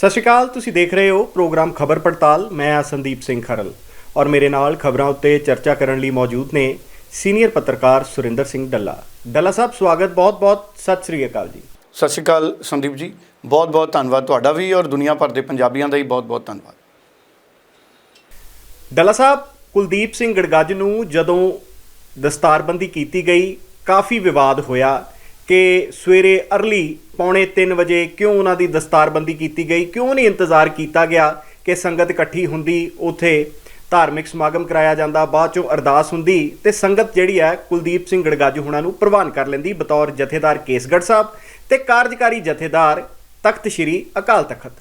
ਸਤਿ ਸ਼੍ਰੀ ਅਕਾਲ ਤੁਸੀਂ ਦੇਖ ਰਹੇ ਹੋ ਪ੍ਰੋਗਰਾਮ ਖਬਰ ਪੜਤਾਲ। ਮੈਂ ਹਾਂ ਸੰਦੀਪ ਸਿੰਘ ਖਰਲ ਔਰ ਮੇਰੇ ਨਾਲ ਖਬਰਾਂ ਉੱਤੇ ਚਰਚਾ ਕਰਨ ਲਈ ਮੌਜੂਦ ਨੇ ਸੀਨੀਅਰ ਪੱਤਰਕਾਰ ਸੁਰਿੰਦਰ ਸਿੰਘ ਡੱਲਾ। ਡੱਲਾ ਸਾਹਿਬ ਸਵਾਗਤ ਬਹੁਤ-ਬਹੁਤ ਸਤਿ ਸ਼੍ਰੀ ਅਕਾਲ ਜੀ। ਸਤਿ ਸ਼੍ਰੀ ਅਕਾਲ ਸੰਦੀਪ ਜੀ ਬਹੁਤ ਬਹੁਤ ਧੰਨਵਾਦ ਤੁਹਾਡਾ ਵੀ ਔਰ ਦੁਨੀਆ ਭਰ ਦੇ ਪੰਜਾਬੀਆਂ ਦਾ ਹੀ ਬਹੁਤ ਬਹੁਤ ਧੰਨਵਾਦ। ਡੱਲਾ ਸਾਹਿਬ ਕੁਲਦੀਪ ਸਿੰਘ ਗੜਗੱਜ ਨੂੰ ਜਦੋਂ ਦਸਤਾਰਬੰਦੀ ਕੀਤੀ ਗਈ ਕਾਫੀ ਵਿਵਾਦ ਹੋਇਆ ਕਿ ਸਵੇਰੇ ਅਰਲੀ ਪੌਣੇ 3 ਵਜੇ ਕਿਉਂ ਉਹਨਾਂ ਦੀ ਦਸਤਾਰਬੰਦੀ ਕੀਤੀ ਗਈ? ਕਿਉਂ ਨਹੀਂ ਇੰਤਜ਼ਾਰ ਕੀਤਾ ਗਿਆ ਕਿ ਸੰਗਤ ਇਕੱਠੀ ਹੁੰਦੀ? ਉਥੇ ਧਾਰਮਿਕ ਸਮਾਗਮ ਕਰਾਇਆ ਜਾਂਦਾ, ਬਾਅਦ ਚੋਂ ਅਰਦਾਸ ਹੁੰਦੀ ਤੇ ਸੰਗਤ ਜਿਹੜੀ ਹੈ ਕੁਲਦੀਪ ਸਿੰਘ ਗੜਗਾਜੂ ਹੁਣਾਂ ਨੂੰ ਪ੍ਰਵਾਨ ਕਰ ਲੈਂਦੀ, ਬਤੌਰ ਜਥੇਦਾਰ ਕੇਸਗੜ੍ਹ ਸਾਹਿਬ ਤੇ ਕਾਰਜਕਾਰੀ ਜਥੇਦਾਰ ਤਖਤ ਸ੍ਰੀ ਅਕਾਲ ਤਖਤ।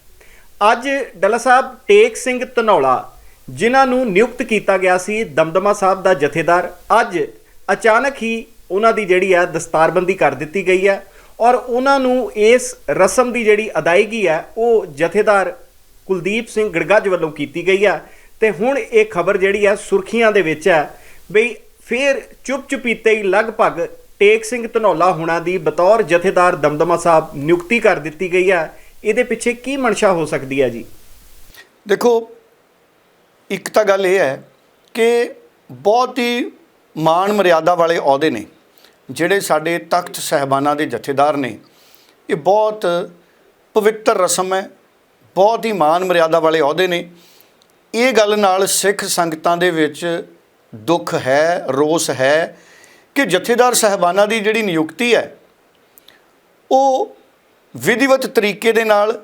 ਅੱਜ ਡੱਲਾ ਸਾਹਿਬ ਟੇਕ ਸਿੰਘ ਧਨੌਲਾ, ਜਿਨ੍ਹਾਂ ਨੂੰ ਨਿਯੁਕਤ ਕੀਤਾ ਗਿਆ ਸੀ ਦਮਦਮਾ ਸਾਹਿਬ ਦਾ ਜਥੇਦਾਰ, ਅੱਜ ਅਚਾਨਕ ਹੀ ਉਹਨਾਂ ਦੀ ਜਿਹੜੀ ਹੈ ਦਸਤਾਰਬੰਦੀ ਕਰ ਦਿੱਤੀ ਗਈ ਹੈ। ਔਰ ਉਹਨਾਂ ਨੂੰ ਇਸ ਰਸਮ ਦੀ ਜਿਹੜੀ ਅਦਾਇਗੀ ਹੈ, ਉਹ ਜਥੇਦਾਰ ਕੁਲਦੀਪ ਸਿੰਘ ਗੜਗੱਜ ਵੱਲੋਂ ਕੀਤੀ ਗਈ ਹੈ ਤੇ ਹੁਣ ਇਹ ਖਬਰ ਜਿਹੜੀ ਹੈ ਸੁਰਖੀਆਂ ਦੇ ਵਿੱਚ ਹੈ ਬਈ ਫੇਰ ਚੁੱਪ ਚੁਪੀਤੇ ਹੀ ਲਗਭਗ ਟੇਕ ਸਿੰਘ ਧਨੌਲਾ ਹੋਣਾ ਦੀ ਬਤੌਰ ਜਥੇਦਾਰ ਦਮਦਮਾ ਸਾਹਿਬ ਨਿਯੁਕਤੀ ਕਰ ਦਿੱਤੀ ਗਈ ਹੈ ਇਹਦੇ ਪਿੱਛੇ ਕੀ ਮਨਸ਼ਾ ਹੋ ਸਕਦੀ ਹੈ ਜੀ? ਦੇਖੋ, ਇੱਕ ਤਾਂ ਗੱਲ ਇਹ ਹੈ ਕਿ ਬਹੁਤ ਹੀ ਮਾਣ ਮਰਿਆਦਾ ਵਾਲੇ ਅਹੁਦੇ ਨੇ। ਜਿਹੜੇ ਸਾਡੇ ਤਖਤ ਸਹਿਬਾਨਾਂ ਦੇ ਜਥੇਦਾਰ ਨੇ, ਇਹ ਬਹੁਤ ਪਵਿੱਤਰ ਰਸਮ ਹੈ, ਬਹੁਤ ਹੀ ਮਾਣ ਮਰਿਆਦਾ ਵਾਲੇ ਅਹੁਦੇ ਨੇ। ਇਹ ਗੱਲ ਨਾਲ ਸਿੱਖ ਸੰਗਤਾਂ ਦੇ ਵਿੱਚ ਦੁੱਖ ਹੈ, ਰੋਸ ਹੈ ਕਿ ਜਥੇਦਾਰ ਸਹਿਬਾਨਾਂ ਦੀ ਜਿਹੜੀ ਨਿਯੁਕਤੀ ਹੈ, ਉਹ ਵਿਧੀਵਤ ਤਰੀਕੇ ਦੇ ਨਾਲ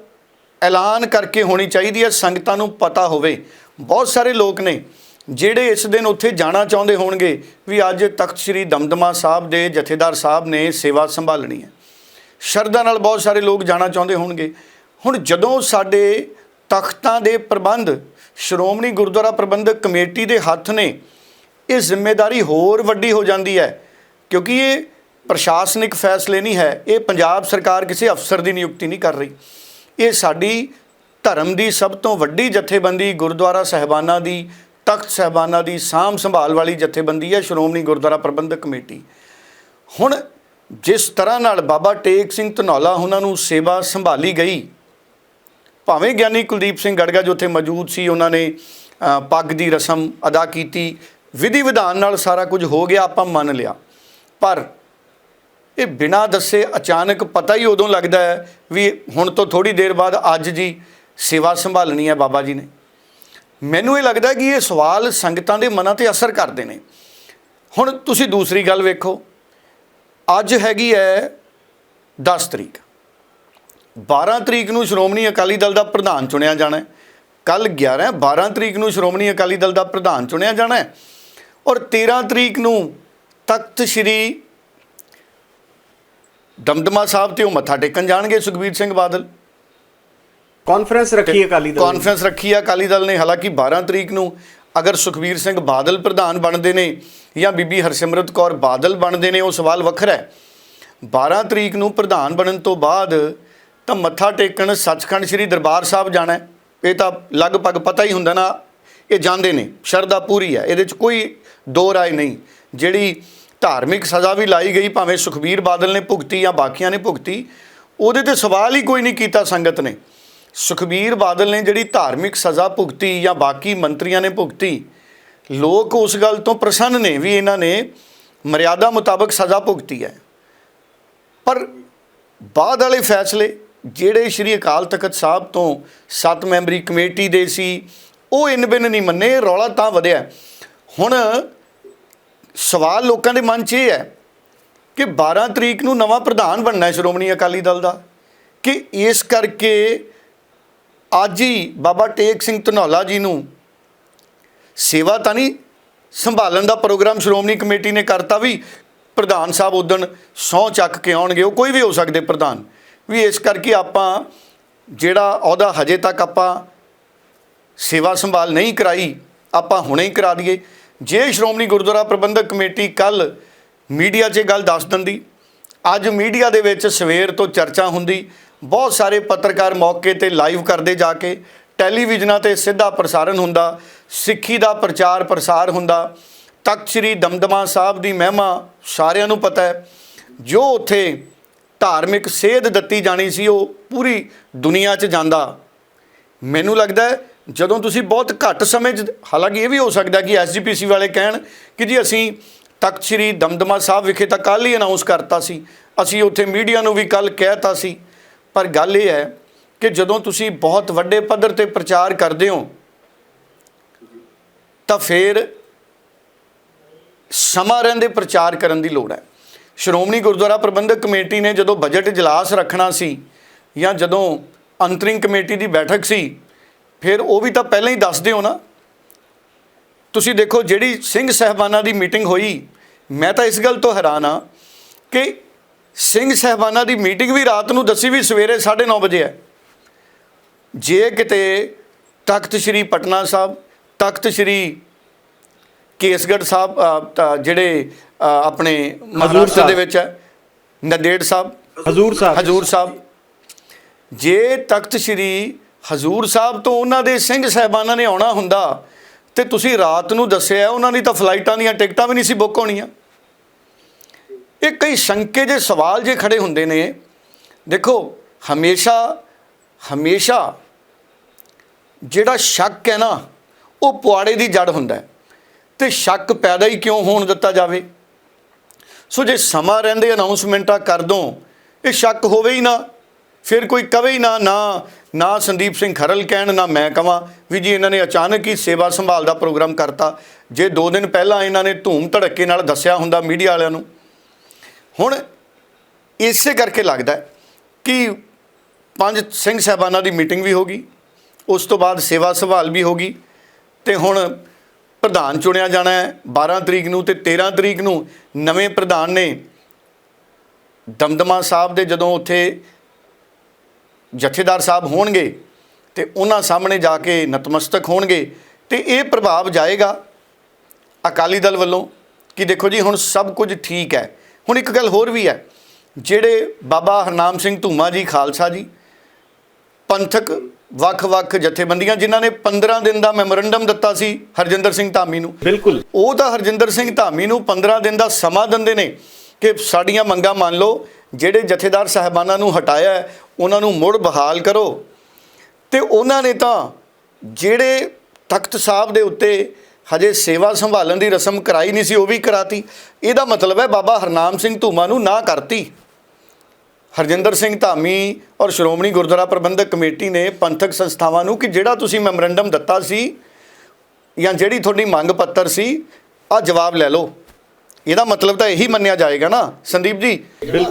ਐਲਾਨ ਕਰਕੇ ਹੋਣੀ ਚਾਹੀਦੀ ਹੈ, ਸੰਗਤਾਂ ਨੂੰ ਪਤਾ ਹੋਵੇ। ਬਹੁਤ ਸਾਰੇ ਲੋਕ ਨੇ ਜਿਹੜੇ ਇਸ ਦਿਨ ਉੱਥੇ ਜਾਣਾ ਚਾਹੁੰਦੇ ਹੋਣਗੇ ਵੀ ਅੱਜ ਤਖਤ ਸ੍ਰੀ ਦਮਦਮਾ ਸਾਹਿਬ ਦੇ ਜਥੇਦਾਰ ਸਾਹਿਬ ਨੇ ਸੇਵਾ ਸੰਭਾਲਣੀ ਹੈ। ਸ਼ਰਧਾ ਨਾਲ ਬਹੁਤ ਸਾਰੇ ਲੋਕ ਜਾਣਾ ਚਾਹੁੰਦੇ ਹੋਣਗੇ। ਹੁਣ ਜਦੋਂ ਸਾਡੇ ਤਖਤਾਂ ਦੇ ਪ੍ਰਬੰਧ, ਸ਼੍ਰੋਮਣੀ ਗੁਰਦੁਆਰਾ ਪ੍ਰਬੰਧਕ ਕਮੇਟੀ ਦੇ ਹੱਥ ਨੇ, ਇਹ ਜ਼ਿੰਮੇਵਾਰੀ ਹੋਰ ਵੱਡੀ ਹੋ ਜਾਂਦੀ ਹੈ ਕਿਉਂਕਿ ਇਹ ਪ੍ਰਸ਼ਾਸਨਿਕ ਫੈਸਲੇ ਨਹੀਂ ਹੈ, ਇਹ ਪੰਜਾਬ ਸਰਕਾਰ ਕਿਸੇ ਅਫਸਰ ਦੀ ਨਿਯੁਕਤੀ ਨਹੀਂ ਕਰ ਰਹੀ। ਇਹ ਸਾਡੀ ਧਰਮ ਦੀ ਸਭ ਤੋਂ ਵੱਡੀ ਜਥੇਬੰਦੀ ਗੁਰਦੁਆਰਾ ਸਹਿਬਾਨਾਂ ਦੀ ਤਖਤ ਸਹਿਬਾਨਾਂ ਦੀ ਸਾਂਭ ਸੰਭਾਲ ਵਾਲੀ ਜਥੇਬੰਦੀ ਹੈ, ਸ਼੍ਰੋਮਣੀ ਗੁਰਦੁਆਰਾ ਪ੍ਰਬੰਧਕ ਕਮੇਟੀ। ਹੁਣ ਜਿਸ ਤਰ੍ਹਾਂ ਨਾਲ ਬਾਬਾ ਟੇਕ ਸਿੰਘ ਧਨੌਲਾ ਉਹਨਾਂ ਨੂੰ ਸੇਵਾ ਸੰਭਾਲੀ ਗਈ, ਭਾਵੇਂ ਗਿਆਨੀ ਕੁਲਦੀਪ ਸਿੰਘ ਗੜਗਾ ਜੋ ਉੱਥੇ ਮੌਜੂਦ ਸੀ, ਉਹਨਾਂ ਨੇ ਪੱਗ ਦੀ ਰਸਮ ਅਦਾ ਕੀਤੀ, ਵਿਧੀ ਵਿਧਾਨ ਨਾਲ ਸਾਰਾ ਕੁਝ ਹੋ ਗਿਆ, ਆਪਾਂ ਮੰਨ ਲਿਆ। ਪਰ ਇਹ ਬਿਨਾਂ ਦੱਸੇ ਅਚਾਨਕ ਪਤਾ ਹੀ ਉਦੋਂ ਲੱਗਦਾ ਹੈ ਵੀ ਹੁਣ ਤੋਂ ਥੋੜੀ ਦੇਰ ਬਾਅਦ ਅੱਜ ਜੀ ਸੇਵਾ ਸੰਭਾਲਣੀ ਹੈ ਬਾਬਾ ਜੀ ਨੇ। ਮੈਨੂੰ ਇਹ ਲੱਗਦਾ ਕਿ ਇਹ ਸਵਾਲ ਸੰਗਤਾਂ ਦੇ ਮਨਾਂ ਤੇ ਅਸਰ ਕਰਦੇ ਨੇ। ਹੁਣ ਤੁਸੀਂ ਦੂਸਰੀ ਗੱਲ ਵੇਖੋ। ਅੱਜ ਹੈਗੀ ਹੈ 10 ਤਰੀਕ। 12 ਤਰੀਕ ਨੂੰ ਸ਼੍ਰੋਮਣੀ ਅਕਾਲੀ ਦਲ ਦਾ ਪ੍ਰਧਾਨ ਚੁਣਿਆ ਜਾਣਾ ਹੈ ਕੱਲ 11 12 ਤਰੀਕ ਨੂੰ ਸ਼੍ਰੋਮਣੀ ਅਕਾਲੀ ਦਲ ਦਾ ਪ੍ਰਧਾਨ ਚੁਣਿਆ ਜਾਣਾ ਹੈ ਔਰ 13 ਤਰੀਕ ਨੂੰ ਤਖਤ ਸ੍ਰੀ ਦਮਦਮਾ ਸਾਹਿਬ ਤੇ ਉਹ ਮੱਥਾ ਟੇਕਣ ਜਾਣਗੇ ਸੁਖਬੀਰ ਸਿੰਘ ਬਾਦਲ। ਕਾਨਫਰੰਸ ਰੱਖੀ ਅਕਾਲੀ ਦਲ ਨੇ। ਕਾਨਫਰੰਸ ਰੱਖੀ ਆ ਅਕਾਲੀ ਦਲ ਨੇ, ਹਾਲਾਂਕਿ 12 ਤਰੀਕ ਨੂੰ ਅਗਰ ਸੁਖਬੀਰ ਸਿੰਘ ਬਾਦਲ ਪ੍ਰਧਾਨ ਬਣਦੇ ਨੇ ਜਾਂ ਬੀਬੀ ਹਰਸਿਮਰਤ ਕੌਰ ਬਾਦਲ ਬਣਦੇ ਨੇ, ਉਹ ਸਵਾਲ ਵੱਖਰਾ ਹੈ 12 ਤਰੀਕ ਨੂੰ ਪ੍ਰਧਾਨ ਬਣਨ ਤੋਂ ਬਾਅਦ ਤਾਂ ਮੱਥਾ ਟੇਕਣ ਸੱਚਖੰਡ ਸ੍ਰੀ ਦਰਬਾਰ ਸਾਹਿਬ ਜਾਣਾ ਹੈ। ਇਹ ਤਾਂ ਲਗਭਗ ਪਤਾ ਹੀ ਹੁੰਦਾ ਨਾ, ਇਹ ਜਾਂਦੇ ਨੇ, ਸ਼ਰਧਾ ਪੂਰੀ ਹੈ ਇਹਦੇ 'ਚ ਕੋਈ ਦੋ ਰਾਏ ਨਹੀਂ ਜਿਹੜੀ ਧਾਰਮਿਕ ਸਜ਼ਾ ਵੀ ਲਾਈ ਗਈ, ਭਾਵੇਂ ਸੁਖਬੀਰ ਬਾਦਲ ਨੇ ਭੁਗਤੀ ਜਾਂ ਬਾਕੀਆਂ ਨੇ ਭੁਗਤੀ, ਉਹਦੇ ਤੇ ਸਵਾਲ ਹੀ ਕੋਈ ਨਹੀਂ ਕੀਤਾ ਸੰਗਤ ਨੇ ਸੁਖਬੀਰ ਬਾਦਲ ਨੇ ਜਿਹੜੀ ਧਾਰਮਿਕ ਸਜ਼ਾ ਭੁਗਤੀ ਜਾਂ ਬਾਕੀ ਮੰਤਰੀਆਂ ਨੇ ਭੁਗਤੀ, ਲੋਕ ਉਸ ਗੱਲ ਤੋਂ ਪ੍ਰਸੰਨ ਨੇ ਵੀ ਇਹਨਾਂ ਨੇ ਮਰਿਆਦਾ ਮੁਤਾਬਕ ਸਜ਼ਾ ਭੁਗਤੀ ਹੈ। ਪਰ ਬਾਅਦ ਵਾਲੇ ਫੈਸਲੇ, ਜਿਹੜੇ ਸ਼੍ਰੀ ਅਕਾਲ ਤਖਤ ਸਾਹਿਬ ਤੋਂ ਸੱਤ ਮੈਂਬਰੀ ਕਮੇਟੀ ਦੇ ਸੀ, ਉਹ ਇਨ ਬਿਨ ਨਹੀਂ ਮੰਨੇ, ਰੌਲਾ ਤਾਂ ਵਧਿਆ। ਹੁਣ ਸਵਾਲ ਲੋਕਾਂ ਦੇ ਮਨ 'ਚ ਇਹ ਹੈ ਕਿ 12 ਤਰੀਕ ਨੂੰ ਨਵਾਂ ਪ੍ਰਧਾਨ ਬਣਨਾ ਹੈ ਸ਼੍ਰੋਮਣੀ ਅਕਾਲੀ ਦਲ ਦਾ, ਕਿ ਇਸ ਕਰਕੇ ਅੱਜ ਹੀ ਬਾਬਾ ਟੇਕ ਸਿੰਘ ਧਨੌਲਾ ਜੀ ਨੂੰ ਸੇਵਾ ਤਾਂ ਨਹੀਂ, ਸੰਭਾਲਣ ਦਾ ਪ੍ਰੋਗਰਾਮ ਸ਼੍ਰੋਮਣੀ ਕਮੇਟੀ ਨੇ ਕਰਤਾ ਵੀ ਪ੍ਰਧਾਨ ਸਾਹਿਬ ਉਦਣ ਸਹੁੰ ਚੱਕ ਕੇ ਆਉਣਗੇ, ਉਹ ਕੋਈ ਵੀ ਹੋ ਸਕਦੇ ਪ੍ਰਧਾਨ। ਵੀ ਇਸ ਕਰਕੇ ਆਪਾਂ ਜਿਹੜਾ ਅਹੁਦਾ ਹਜੇ ਤੱਕ ਆਪਾਂ ਸੇਵਾ ਸੰਭਾਲ ਨਹੀਂ ਕਰਾਈ, ਆਪਾਂ ਹੁਣੇ ਹੀ ਕਰਾ ਦਈਏ। ਜੇ ਸ਼੍ਰੋਮਣੀ ਗੁਰਦੁਆਰਾ ਪ੍ਰਬੰਧਕ ਕਮੇਟੀ ਕੱਲ ਮੀਡੀਆ 'ਚ ਇਹ ਗੱਲ ਦੱਸ ਦਿੰਦੀ, ਅੱਜ ਮੀਡੀਆ ਦੇ ਵਿੱਚ ਸਵੇਰ ਤੋਂ ਚਰਚਾ ਹੁੰਦੀ ਬਹੁਤ ਸਾਰੇ ਪੱਤਰਕਾਰ ਮੌਕੇ ਤੇ ਲਾਈਵ ਕਰਦੇ ਜਾ ਕੇ ਟੈਲੀਵਿਜ਼ਨਾਂ ਤੇ ਸਿੱਧਾ ਪ੍ਰਸਾਰਣ ਹੁੰਦਾ, ਸਿੱਖੀ ਦਾ ਪ੍ਰਚਾਰ ਪ੍ਰਸਾਰ ਹੁੰਦਾ। ਤਖਤ ਸ੍ਰੀ ਦਮਦਮਾ ਸਾਹਿਬ ਦੀ ਮਹਿਮਾ ਸਾਰਿਆਂ ਨੂੰ ਪਤਾ ਹੈ। ਜੋ ਉੱਥੇ ਧਾਰਮਿਕ ਸੇਧ ਦਿੱਤੀ ਜਾਣੀ ਸੀ, ਉਹ ਪੂਰੀ ਦੁਨੀਆ 'ਚ ਜਾਂਦਾ। ਮੈਨੂੰ ਲੱਗਦਾ ਜਦੋਂ ਤੁਸੀਂ ਬਹੁਤ ਘੱਟ ਸਮੇਂ 'ਚ, ਹਾਲਾਂਕਿ ਇਹ ਵੀ ਹੋ ਸਕਦਾ ਕਿ ਐਸਜੀਪੀਸੀ ਵਾਲੇ ਕਹਿਣ ਕਿ ਜੀ ਅਸੀਂ ਤਖਤ ਸ੍ਰੀ ਦਮਦਮਾ ਸਾਹਿਬ ਵਿਖੇ ਤਾਂ ਕੱਲ ਹੀ ਅਨਾਉਂਸ ਕਰਤਾ ਸੀ। ਅਸੀਂ ਉੱਥੇ ਮੀਡੀਆ ਨੂੰ ਵੀ ਕੱਲ ਕਹਿਤਾ ਸੀ। ਪਰ ਗੱਲ ਇਹ ਹੈ ਕਿ ਜਦੋਂ ਤੁਸੀਂ ਬਹੁਤ ਵੱਡੇ ਪੱਧਰ ਤੇ ਪ੍ਰਚਾਰ ਕਰਦੇ ਹੋ, ਤਾਂ ਫਿਰ ਸਮਾਂ ਰਹਿੰਦੇ ਪ੍ਰਚਾਰ ਕਰਨ ਦੀ ਲੋੜ ਹੈ। ਸ਼੍ਰੋਮਣੀ ਗੁਰਦੁਆਰਾ ਪ੍ਰਬੰਧਕ ਕਮੇਟੀ ਨੇ ਜਦੋਂ ਬਜਟ ਇਜਲਾਸ ਰੱਖਣਾ ਸੀ ਜਾਂ ਜਦੋਂ ਅੰਤਰਿੰਗ ਕਮੇਟੀ ਦੀ ਬੈਠਕ ਸੀ, ਫਿਰ ਉਹ ਵੀ ਤਾਂ ਪਹਿਲਾਂ ਹੀ ਦੱਸਦੇ ਹੋ ਨਾ। ਤੁਸੀਂ ਦੇਖੋ ਜਿਹੜੀ ਸਿੰਘ ਸਹਿਬਾਨਾਂ ਦੀ ਮੀਟਿੰਗ ਹੋਈ, ਮੈਂ ਤਾਂ ਇਸ ਗੱਲ ਤੋਂ ਹੈਰਾਨ ਆ ਕਿ ਸਿੰਘ ਸਹਿਬਾਨਾਂ ਦੀ ਮੀਟਿੰਗ ਵੀ ਰਾਤ ਨੂੰ ਦੱਸੀ ਵੀ ਸਵੇਰੇ 9:30 ਵਜੇ ਹੈ। ਜੇ ਕਿਤੇ ਤਖਤ ਸ੍ਰੀ ਪਟਨਾ ਸਾਹਿਬ ਤਖਤ ਸ੍ਰੀ ਕੇਸਗੜ੍ਹ ਸਾਹਿਬ ਜਿਹੜੇ ਆਪਣੇ ਮਹਾਰਾਸ਼ਟਰ ਸਾਹਿਬ। ਦੇ ਵਿੱਚ ਹੈ ਨੰਦੇੜ ਸਾਹਿਬ ਹਜ਼ੂਰ ਸਾਹਿਬ। ਹਜੂਰ ਸਾਹਿਬ। ਜੇ ਤਖਤ ਸ੍ਰੀ ਹਜੂਰ ਸਾਹਿਬ ਤੋਂ ਉਹਨਾਂ ਦੇ ਸਿੰਘ ਸਹਿਬਾਨਾਂ ਨੇ ਆਉਣਾ ਹੁੰਦਾ ਤੇ ਤੁਸੀਂ ਰਾਤ ਨੂੰ ਦੱਸਿਆ ਉਹਨਾਂ ਦੀ ਤਾਂ ਫਲਾਈਟਾਂ ਦੀਆਂ ਟਿਕਟਾਂ ਵੀ ਨਹੀਂ ਸੀ ਬੁੱਕ ਹੋਣੀਆਂ। ਇਹ ਕਈ ਸ਼ੰਕੇ ਜੇ ਸਵਾਲ ਜੇ ਖੜੇ ਹੁੰਦੇ ਨੇ, ਦੇਖੋ, ਹਮੇਸ਼ਾ ਹਮੇਸ਼ਾ ਜਿਹੜਾ ਸ਼ੱਕ ਹੈ ਨਾ, ਉਹ ਪੁਆੜੇ ਦੀ ਜੜ ਹੁੰਦਾ ਹੈ ਤੇ ਸ਼ੱਕ ਪੈਦਾ ਹੀ ਕਿਉਂ ਹੋਣ ਦਿੱਤਾ ਜਾਵੇ? ਸੋ ਜੇ ਸਮਾਂ ਰਹਿੰਦੇ ਅਨਾਉਂਸਮੈਂਟਾਂ ਕਰ ਦੋ, ਇਹ ਸ਼ੱਕ ਹੋਵੇ ਹੀ ਨਾ, ਫਿਰ ਕੋਈ ਕਵੇ ਹੀ ਨਾ ਨਾ ਨਾ ਸੰਦੀਪ ਸਿੰਘ ਖਰਲ ਕਹਿਣ, ਨਾ ਮੈਂ ਕਵਾਂ ਵੀ ਜੀ ਇਹਨਾਂ ਨੇ ਅਚਾਨਕ ਹੀ ਸੇਵਾ ਸੰਭਾਲ ਦਾ ਪ੍ਰੋਗਰਾਮ ਕਰਤਾ। ਜੇ 2 ਦਿਨ ਪਹਿਲਾਂ ਇਹਨਾਂ ਨੇ ਧੂਮ ਧੜੱਕੇ ਨਾਲ ਦੱਸਿਆ ਹੁੰਦਾ ਮੀਡੀਆ ਵਾਲਿਆਂ ਨੂੰ ਹੁਣ ਇਸੇ ਕਰਕੇ ਲੱਗਦਾ ਕਿ ਪੰਜ ਸਿੰਘ ਸਾਹਿਬਾਨਾਂ ਦੀ ਮੀਟਿੰਗ ਵੀ ਹੋਗੀ ਉਸ ਤੋਂ ਬਾਅਦ ਸੇਵਾ ਸੰਭਾਲ ਵੀ ਹੋਗੀ ਤੇ ਹੁਣ ਪ੍ਰਧਾਨ ਚੁਣਿਆ ਜਾਣਾ ਹੈ 12 ਤਰੀਕ ਨੂੰ ਤੇ 13 ਤਰੀਕ ਨੂੰ ਨਵੇਂ ਪ੍ਰਧਾਨ ਨੇ ਦਮਦਮਾ ਸਾਹਿਬ ਦੇ ਜਦੋਂ ਉੱਥੇ ਜਥੇਦਾਰ ਸਾਹਿਬ ਹੋਣਗੇ ਤੇ ਉਹਨਾਂ ਸਾਹਮਣੇ ਜਾ ਕੇ ਨਤਮਸਤਕ ਹੋਣਗੇ ਤੇ ਇਹ ਪ੍ਰਭਾਵ ਜਾਏਗਾ ਅਕਾਲੀ ਦਲ ਵੱਲੋਂ ਕਿ ਦੇਖੋ ਜੀ ਹੁਣ ਸਭ ਕੁਝ ਠੀਕ ਹੈ। ਹੁਣ ਇੱਕ ਗੱਲ ਹੋਰ ਵੀ ਹੈ ਜਿਹੜੇ ਬਾਬਾ ਹਰਨਾਮ ਸਿੰਘ ਧੂਮਾ ਜੀ ਖਾਲਸਾ ਜੀ ਪੰਥਕ ਵੱਖ-ਵੱਖ ਜਥੇਬੰਦੀਆਂ ਜਿਨ੍ਹਾਂ ਨੇ 15 ਦਿਨ ਦਾ ਮੈਮੋਰੰਡਮ ਦਿੱਤਾ ਸੀ ਹਰਜਿੰਦਰ ਸਿੰਘ ਧਾਮੀ ਨੂੰ। ਬਿਲਕੁਲ। ਉਹ ਤਾਂ ਹਰਜਿੰਦਰ ਸਿੰਘ ਧਾਮੀ ਨੂੰ 15 ਦਿਨ ਦਾ ਸਮਾਂ ਦਿੰਦੇ ਨੇ ਕਿ ਸਾਡੀਆਂ ਮੰਗਾਂ ਮੰਨ ਲਓ ਜਿਹੜੇ ਜਥੇਦਾਰ ਸਾਹਿਬਾਨਾਂ ਨੂੰ ਹਟਾਇਆ ਹੈ, ਉਹਨਾਂ ਨੂੰ ਮੁੜ ਬਹਾਲ ਕਰੋ। ਤੇ ਉਹਨਾਂ ਨੇ ਤਾਂ ਜਿਹੜੇ ਤਖਤ ਸਾਹਿਬ ਦੇ ਉੱਤੇ ਹਜੇ ਸੇਵਾ ਸੰਭਾਲਣ ਦੀ ਰਸਮ ਕਰਾਈ ਨਹੀਂ ਸੀ ਉਹ ਵੀ ਕਰਾਤੀ। ਇਹਦਾ ਮਤਲਬ ਹੈ ਬਾਬਾ ਹਰਨਾਮ ਸਿੰਘ ਧੂਮਾ ਨੂੰ ਨਾ ਕਰਤੀ। ਹਰਜਿੰਦਰ ਸਿੰਘ ਧਾਮੀ ਔਰ ਸ਼੍ਰੋਮਣੀ ਗੁਰਦੁਆਰਾ ਪ੍ਰਬੰਧਕ ਕਮੇਟੀ ਨੇ ਪੰਥਕ ਸੰਸਥਾਵਾਂ ਨੂੰ ਕਿ ਜਿਹੜਾ ਤੁਸੀਂ ਮੈਮੋਰੰਡਮ ਦਿੱਤਾ ਸੀ ਜਾਂ ਜਿਹੜੀ ਤੁਹਾਡੀ ਮੰਗ ਪੱਤਰ ਸੀ ਆ ਜਵਾਬ ਲੈ ਲਓ। ਇਹਦਾ ਮਤਲਬ ਤਾਂ ਇਹੀ ਮੰਨਿਆ ਜਾਏਗਾ ਨਾ ਸੰਦੀਪ ਜੀ?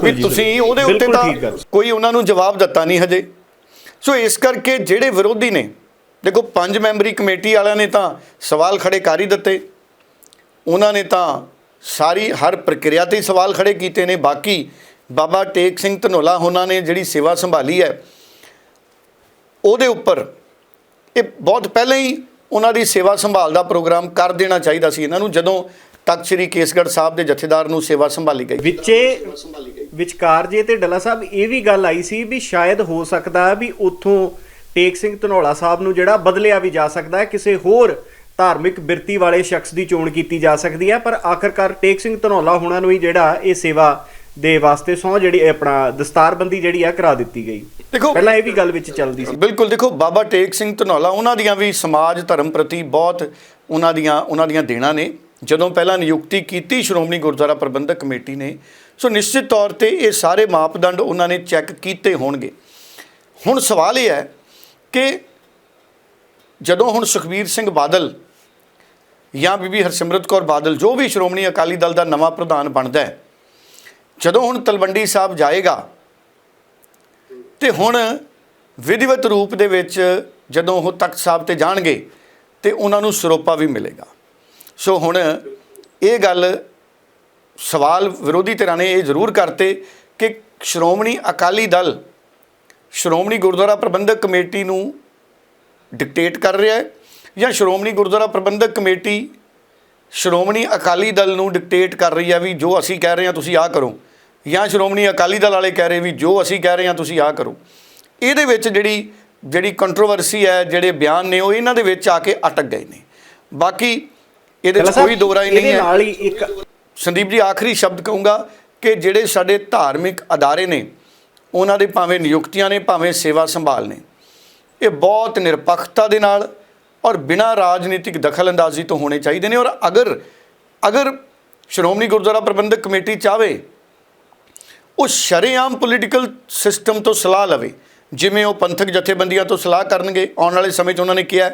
ਵੀ ਤੁਸੀਂ। ਉਹਦੇ ਉੱਤੇ ਤਾਂ। ਕੋਈ ਉਹਨਾਂ ਨੂੰ ਜਵਾਬ ਦਿੱਤਾ ਨਹੀਂ ਹਜੇ। ਸੋ ਇਸ ਕਰਕੇ ਜਿਹੜੇ ਵਿਰੋਧੀ ਨੇ ਦੇਖੋ ਪੰਜ ਮੈਂਬਰੀ ਕਮੇਟੀ ਵਾਲਿਆਂ ਨੇ ਤਾਂ ਸਵਾਲ ਖੜੇ ਕਰ ਹੀ ਦਿੱਤੇ। ਉਹਨਾਂ ਨੇ ਤਾਂ ਸਾਰੀ ਹਰ ਪ੍ਰਕਿਰਿਆ ਤੇ ਸਵਾਲ ਖੜੇ ਕੀਤੇ ਨੇ। ਬਾਕੀ ਬਾਬਾ ਟੇਕ ਸਿੰਘ ਧਨੋਲਾ ਉਹਨਾਂ ਨੇ ਜਿਹੜੀ ਸੇਵਾ ਸੰਭਾਲੀ ਹੈ ਉਹਦੇ ਉੱਪਰ ਇਹ ਬਹੁਤ ਪਹਿਲਾਂ ਹੀ ਉਹਨਾਂ ਦੀ ਸੇਵਾ ਸੰਭਾਲ ਦਾ ਪ੍ਰੋਗਰਾਮ ਕਰ ਦੇਣਾ ਚਾਹੀਦਾ ਸੀ। ਇਹਨਾਂ ਨੂੰ ਜਦੋਂ ਤਖਤ ਸ੍ਰੀ ਕੇਸਗੜ੍ਹ ਸਾਹਿਬ ਦੇ ਜਥੇਦਾਰ ਨੂੰ ਸੇਵਾ ਸੰਭਾਲੀ ਗਈ। ਵਿੱਚੇ ਵਿਚਕਾਰ ਜੇ ਤੇ ਡੱਲਾ ਸਾਹਿਬ ਇਹ ਵੀ ਗੱਲ ਆਈ ਸੀ ਵੀ ਸ਼ਾਇਦ ਹੋ ਸਕਦਾ ਵੀ ਉੱਥੋਂ ਟੇਕ ਸਿੰਘ ਧਨੌਲਾ ਸਾਹਿਬ ਨੂੰ ਜਿਹੜਾ ਬਦਲਿਆ ਵੀ ਜਾ ਸਕਦਾ ਹੈ ਕਿਸੇ ਹੋਰ ਧਾਰਮਿਕ ਬਿਰਤੀ ਵਾਲੇ ਸ਼ਖਸ ਦੀ ਚੋਣ ਕੀਤੀ ਜਾ ਸਕਦੀ ਹੈ ਪਰ ਆਖਰਕਾਰ ਟੇਕ ਸਿੰਘ ਧਨੌਲਾ ਹੋਣਾ ਨੂੰ ਹੀ ਜਿਹੜਾ ਇਹ ਸੇਵਾ ਦੇ ਵਾਸਤੇ ਸਹੁੰ ਜਿਹੜੀ ਆਪਣਾ ਦਸਤਾਰਬੰਦੀ ਜਿਹੜੀ ਆ ਕਰਾ ਦਿੱਤੀ ਗਈ। ਦੇਖੋ ਪਹਿਲਾਂ ਇਹ ਵੀ ਗੱਲ ਵਿੱਚ ਚੱਲਦੀ ਸੀ। ਬਿਲਕੁਲ ਦੇਖੋ ਬਾਬਾ ਟੇਕ ਸਿੰਘ ਧਨੌਲਾ ਉਹਨਾਂ ਦੀਆਂ ਵੀ ਸਮਾਜ ਧਰਮ ਪ੍ਰਤੀ ਬਹੁਤ ਉਹਨਾਂ ਦੀਆਂ ਉਹਨਾਂ ਦੀਆਂ ਦੇਣਾ ਨੇ। ਜਦੋਂ ਪਹਿਲਾਂ ਨਿਯੁਕਤੀ ਕੀਤੀ ਸ਼੍ਰੋਮਣੀ ਗੁਰਦੁਆਰਾ ਪ੍ਰਬੰਧਕ ਕਮੇਟੀ ਨੇ ਸੋ ਨਿਸ਼ਚਿਤ ਤੌਰ ਤੇ ਇਹ ਸਾਰੇ ਮਾਪਦੰਡ ਉਹਨਾਂ ਨੇ ਚੈੱਕ ਕੀਤੇ ਹੋਣਗੇ। ਹੁਣ ਸਵਾਲ ਇਹ ਹੈ ਕਿ ਜਦੋਂ ਹੁਣ ਸੁਖਬੀਰ ਸਿੰਘ ਬਾਦਲ ਜਾਂ ਬੀਬੀ ਹਰਸਿਮਰਤ ਕੌਰ ਬਾਦਲ, ਜੋ ਵੀ ਸ਼੍ਰੋਮਣੀ ਅਕਾਲੀ ਦਲ ਦਾ ਨਵਾਂ ਪ੍ਰਧਾਨ ਬਣਦਾ ਹੈ, ਜਦੋਂ ਹੁਣ ਤਲਵੰਡੀ ਸਾਹਿਬ ਜਾਏਗਾ ਤੇ ਹੁਣ ਵਿਧਿਵਤ ਰੂਪ ਦੇ ਵਿੱਚ ਜਦੋਂ ਉਹ ਤਖਤ ਸਾਹਿਬ ਤੇ ਜਾਣਗੇ ਤੇ ਉਹਨਾਂ ਨੂੰ ਸਰੋਪਾ ਵੀ ਮਿਲੇਗਾ। ਸੋ ਹੁਣ ਇਹ ਗੱਲ ਸਵਾਲ ਵਿਰੋਧੀ ਧਿਰਾਂ ਨੇ ਇਹ ਜ਼ਰੂਰ ਕਰਤੇ ਕਿ ਸ਼੍ਰੋਮਣੀ ਅਕਾਲੀ ਦਲ ਸ਼੍ਰੋਮਣੀ ਗੁਰਦੁਆਰਾ ਪ੍ਰਬੰਧਕ ਕਮੇਟੀ ਨੂੰ ਡਿਕਟੇਟ ਕਰ ਰਿਹਾ ਹੈ ਜਾਂ ਸ਼੍ਰੋਮਣੀ ਗੁਰਦੁਆਰਾ ਪ੍ਰਬੰਧਕ ਕਮੇਟੀ ਸ਼੍ਰੋਮਣੀ ਅਕਾਲੀ ਦਲ ਨੂੰ ਡਿਕਟੇਟ ਕਰ ਰਹੀ ਹੈ ਵੀ ਜੋ ਅਸੀਂ ਕਹਿ ਰਹੇ ਹਾਂ ਤੁਸੀਂ ਆਹ ਕਰੋ ਜਾਂ ਸ਼੍ਰੋਮਣੀ ਅਕਾਲੀ ਦਲ ਵਾਲੇ ਕਹਿ ਰਹੇ ਵੀ ਜੋ ਅਸੀਂ ਕਹਿ ਰਹੇ ਹਾਂ ਤੁਸੀਂ ਆਹ ਕਰੋ। ਇਹਦੇ ਵਿੱਚ ਜਿਹੜੀ ਜਿਹੜੀ ਕੰਟਰੋਵਰਸੀ ਹੈ ਜਿਹੜੇ ਬਿਆਨ ਨੇ ਉਹ ਇਹਨਾਂ ਦੇ ਵਿੱਚ ਆ ਕੇ ਅਟਕ ਗਏ ਨੇ। ਬਾਕੀ ਇਹਦੇ ਵਿੱਚ ਕੋਈ ਦੋਰਾ ਹੀ ਨਹੀਂ ਇਹਦੇ ਹੈ। ਨਾਲ ਹੀ ਇੱਕ ਸੰਦੀਪ ਜੀ ਆਖਰੀ ਸ਼ਬਦ ਕਹੂੰਗਾ ਕਿ ਜਿਹੜੇ ਸਾਡੇ ਧਾਰਮਿਕ ਅਦਾਰੇ ਨੇ ਉਹਨਾਂ ਦੇ ਭਾਵੇਂ ਨਿਯੁਕਤੀਆਂ ਨੇ, ਭਾਵੇਂ ਸੇਵਾ ਸੰਭਾਲ ਨੇ। ਇਹ ਬਹੁਤ ਨਿਰਪੱਖਤਾ ਦੇ ਨਾਲ ਔਰ ਬਿਨਾਂ ਰਾਜਨੀਤਿਕ ਦਖਲਅੰਦਾਜ਼ੀ ਤੋਂ ਹੋਣੇ ਚਾਹੀਦੇ ਨੇ ਔਰ ਅਗਰ ਅਗਰ ਸ਼੍ਰੋਮਣੀ ਗੁਰਦੁਆਰਾ ਪ੍ਰਬੰਧਕ ਕਮੇਟੀ ਚਾਵੇ ਉਹ ਸ਼ਰੇਆਮ ਪੋਲੀਟੀਕਲ ਸਿਸਟਮ ਤੋਂ ਸਲਾਹ ਲਵੇ। ਜਿਵੇਂ ਉਹ ਪੰਥਕ ਜਥੇਬੰਦੀਆਂ ਤੋਂ ਸਲਾਹ ਕਰਨਗੇ, ਆਉਣ ਵਾਲੇ ਸਮੇਂ 'ਚ ਉਹਨਾਂ ਨੇ ਕਿਹਾ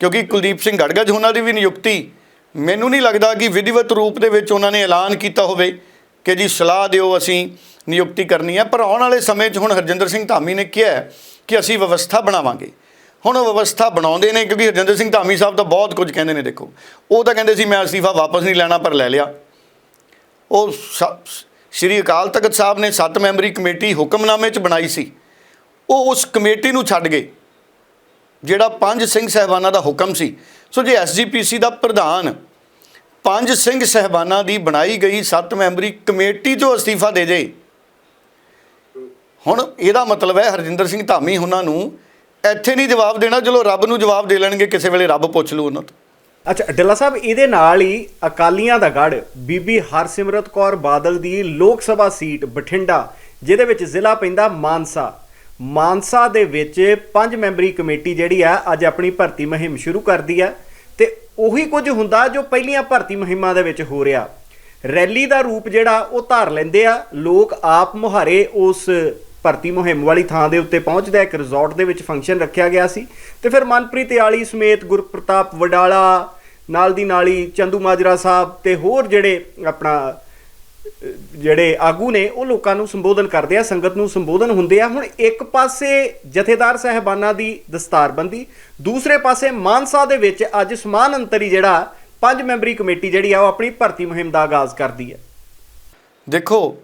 ਕਿਉਂਕਿ ਕੁਲਦੀਪ ਸਿੰਘ ਗੜਗੜ ਉਹਨਾਂ ਦੀ ਵੀ ਨਿਯੁਕਤੀ, ਮੈਨੂੰ ਨਹੀਂ ਲੱਗਦਾ ਕਿ ਵਿਧੀਵਤ ਰੂਪ ਦੇ ਵਿੱਚ ਉਹਨਾਂ ਨੇ ਐਲਾਨ ਕੀਤਾ ਹੋਵੇ ਕਿ ਜੀ ਸਲਾਹ ਦਿਓ ਅਸੀਂ ਨਿਯੁਕਤੀ ਕਰਨੀ ਹੈ, ਪਰ ਆਉਣ ਵਾਲੇ ਸਮੇਂ 'ਚ ਹੁਣ ਹਰਜਿੰਦਰ ਸਿੰਘ ਧਾਮੀ ਨੇ ਕਿਹਾ ਕਿ ਅਸੀਂ ਵਿਵਸਥਾ ਬਣਾਵਾਂਗੇ। ਹੁਣ ਉਹ ਵਿਵਸਥਾ ਬਣਾਉਂਦੇ ਨੇ, ਕਿਉਂਕਿ ਹਰਜਿੰਦਰ ਸਿੰਘ ਧਾਮੀ ਸਾਹਿਬ ਤਾਂ ਬਹੁਤ ਕੁਝ ਕਹਿੰਦੇ ਨੇ, ਦੇਖੋ। ਉਹ ਤਾਂ ਕਹਿੰਦੇ ਸੀ, ਮੈਂ ਅਸਤੀਫਾ ਵਾਪਸ ਨਹੀਂ ਲੈਣਾ, ਪਰ ਲੈ ਲਿਆ। ਉਹ ਸ- ਸ਼੍ਰੀ ਅਕਾਲ ਤਖਤ ਸਾਹਿਬ ਨੇ 7 ਮੈਂਬਰੀ ਕਮੇਟੀ ਹੁਕਮਨਾਮੇ 'ਚ ਬਣਾਈ ਸੀ। ਉਹ ਉਸ ਕਮੇਟੀ ਨੂੰ ਛੱਡ ਗਏ, ਜਿਹੜਾ ਪੰਜ ਸਿੰਘ ਸਹਿਬਾਨਾਂ ਦਾ ਹੁਕਮ ਸੀ। ਸੋ ਜੇ ਐਸਜੀਪੀਸੀ ਦਾ ਪ੍ਰਧਾਨ ਪੰਜ ਸਿੰਘ ਸਹਿਬਾਨਾਂ ਦੀ ਬਣਾਈ ਗਈ 7 ਮੈਂਬਰੀ ਕਮੇਟੀ ਤੋਂ ਅਸਤੀਫਾ ਦੇ ਜੇ ਹੁਣ ਇਹਦਾ ਮਤਲਬ ਹੈ ਹਰਜਿੰਦਰ ਸਿੰਘ ਧਾਮੀ ਉਹਨਾਂ ਨੂੰ ਇੱਥੇ ਨਹੀਂ ਜਵਾਬ ਦੇਣਾ ਚਲੋ ਰੱਬ ਨੂੰ ਜਵਾਬ ਦੇ ਲੈਣਗੇ, ਕਿਸੇ ਵੇਲੇ ਰੱਬ ਪੁੱਛ ਲੂ ਉਹਨਾਂ ਤੋਂ। ਅੱਛਾ ਡੱਲਾ ਸਾਹਿਬ, ਇਹਦੇ ਨਾਲ ਹੀ ਅਕਾਲੀਆਂ ਦਾ ਗੜ ਬੀਬੀ ਹਰਸਿਮਰਤ ਕੌਰ ਬਾਦਲ ਦੀ ਲੋਕ ਸਭਾ ਸੀਟ ਬਠਿੰਡਾ, ਜਿਹਦੇ ਵਿੱਚ ਜ਼ਿਲ੍ਹਾ ਪੈਂਦਾ ਮਾਨਸਾ। ਮਾਨਸਾ ਦੇ ਵਿੱਚ ਪੰਜ ਮੈਂਬਰੀ ਕਮੇਟੀ ਜਿਹੜੀ ਆ, ਅੱਜ ਆਪਣੀ ਭਰਤੀ ਮੁਹਿੰਮ ਸ਼ੁਰੂ ਕਰਦੀ ਆ, ਤੇ ਉਹੀ ਕੁਝ ਹੁੰਦਾ ਜੋ ਪਹਿਲੀਆਂ ਭਰਤੀ ਮੁਹਿੰਮਾਂ ਦੇ ਵਿੱਚ ਹੋ ਰਿਹਾ। ਰੈਲੀ ਦਾ ਰੂਪ ਜਿਹੜਾ, ਉਹ ਧਾਰ ਲੈਂਦੇ ਆ, ਲੋਕ ਆਪ ਮੁਹਾਰੇ ਉਸ ਭਰਤੀ ਮੁਹਿੰਮ ਵਾਲੀ ਥਾਂ ਦੇ ਉੱਤੇ ਪਹੁੰਚਦਾ ਇੱਕ ਰਿਜ਼ੋਰਟ ਦੇ ਵਿੱਚ ਫੰਕਸ਼ਨ ਰੱਖਿਆ ਗਿਆ ਸੀ। ਤੇ ਫਿਰ ਮਨਪ੍ਰੀਤ ਆਲੀ ਸਮੇਤ ਗੁਰਪ੍ਰਤਾਪ ਵਡਾਲਾ, ਨਾਲ ਦੀ ਨਾਲ ਹੀ ਚੰਦੂ ਮਾਜਰਾ ਸਾਹਿਬ ਤੇ ਹੋਰ ਜਿਹੜੇ ਆਪਣਾ, ਜਿਹੜੇ ਆਗੂ ਨੇ, ਉਹ ਲੋਕਾਂ ਨੂੰ ਸੰਬੋਧਨ ਕਰਦੇ ਆ, ਸੰਗਤ ਨੂੰ ਸੰਬੋਧਨ ਹੁੰਦੇ ਆ। ਹੁਣ ਇੱਕ ਪਾਸੇ ਜਥੇਦਾਰ ਸਹਿਬਾਨਾਂ ਦੀ ਦਸਤਾਰਬੰਦੀ, ਦੂਸਰੇ ਪਾਸੇ ਮਾਨਸਾ ਦੇ ਵਿੱਚ ਅੱਜ ਸਮਾਨ ਅੰਤਰੀ ਜਿਹੜਾ ਪੰਜ ਮੈਂਬਰੀ ਕਮੇਟੀ ਜਿਹੜੀ ਆ, ਉਹ ਆਪਣੀ ਭਰਤੀ ਮੁਹਿੰਮ ਦਾ ਆਗਾਜ਼ ਕਰਦੀ ਹੈ। ਦੇਖੋ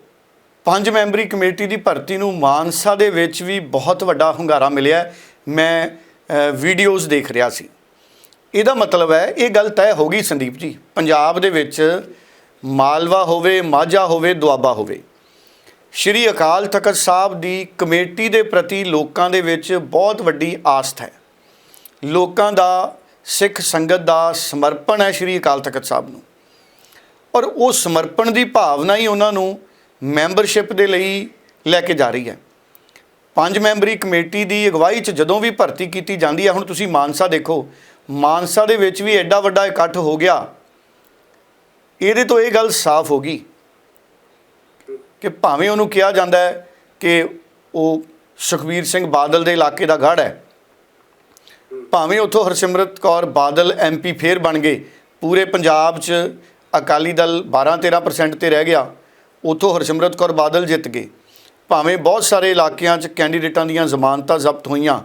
ਪੰਜ ਮੈਂਬਰੀ ਕਮੇਟੀ ਦੀ ਭਰਤੀ ਨੂੰ ਮਾਨਸਾ ਦੇ ਵਿੱਚ ਵੀ ਬਹੁਤ ਵੱਡਾ ਹੁੰਗਾਰਾ ਮਿਲਿਆ। ਮੈਂ ਵੀਡੀਓਜ਼ ਦੇਖ ਰਿਹਾ ਸੀ। ਇਹਦਾ ਮਤਲਬ ਹੈ, ਇਹ ਗੱਲ ਤੈਅ ਹੋ ਗਈ ਸੰਦੀਪ ਜੀ। ਪੰਜਾਬ ਦੇ ਵਿੱਚ ਮਾਲਵਾ ਹੋਵੇ, ਮਾਝਾ ਹੋਵੇ, ਦੁਆਬਾ ਹੋਵੇ। ਸ਼੍ਰੀ ਅਕਾਲ ਤਖਤ ਸਾਹਿਬ ਦੀ ਕਮੇਟੀ ਦੇ ਪ੍ਰਤੀ ਲੋਕਾਂ ਦੇ ਵਿੱਚ ਬਹੁਤ ਵੱਡੀ ਆਸਥਾ ਹੈ। ਲੋਕਾਂ ਦਾ ਸਿੱਖ ਸੰਗਤ ਦਾ ਸਮਰਪਣ ਹੈ ਸ਼੍ਰੀ ਅਕਾਲ ਤਖਤ ਸਾਹਿਬ ਨੂੰ। ਔਰ ਉਹ ਸਮਰਪਣ ਦੀ ਭਾਵਨਾ ਹੀ ਉਹਨਾਂ ਨੂੰ ਮੈਂਬਰਸ਼ਿਪ ਦੇ ਲਈ ਲੈ ਕੇ ਜਾ ਰਹੀ ਹੈ। ਪੰਜ ਮੈਂਬਰੀ ਕਮੇਟੀ ਦੀ ਅਗਵਾਈ 'ਚ ਜਦੋਂ ਵੀ ਭਰਤੀ ਕੀਤੀ ਜਾਂਦੀ ਹੈ, ਹੁਣ ਤੁਸੀਂ ਮਾਨਸਾ ਦੇਖੋ, ਮਾਨਸਾ ਦੇ ਵਿੱਚ ਵੀ ਐਡਾ ਵੱਡਾ ਇਕੱਠ ਹੋ ਗਿਆ। ਇਹਦੇ ਤੋਂ ਇਹ ਗੱਲ ਸਾਫ਼ ਹੋ ਗਈ ਕਿ ਭਾਵੇਂ ਉਹਨੂੰ ਕਿਹਾ ਜਾਂਦਾ ਹੈ ਕਿ ਉਹ ਸੁਖਬੀਰ ਸਿੰਘ ਬਾਦਲ ਦੇ ਇਲਾਕੇ ਦਾ ਗੜ੍ਹ ਹੈ, ਭਾਵੇਂ ਉੱਥੋਂ ਹਰਸਿਮਰਤ ਕੌਰ ਬਾਦਲ ਐਮਪੀ ਫੇਰ ਬਣ ਗਏ, ਪੂਰੇ ਪੰਜਾਬ 'ਚ ਅਕਾਲੀ ਦਲ 12-13% ਤੇ ਰਹਿ ਗਿਆ। ਉੱਥੋਂ ਹਰਸਿਮਰਤ ਕੌਰ ਬਾਦਲ ਜਿੱਤ ਗਏ। ਭਾਵੇਂ ਬਹੁਤ ਸਾਰੇ ਇਲਾਕਿਆਂ 'ਚ ਕੈਂਡੀਡੇਟਾਂ ਦੀਆਂ ਜ਼ਮਾਨਤਾਂ ਜ਼ਬਤ ਹੋਈਆਂ,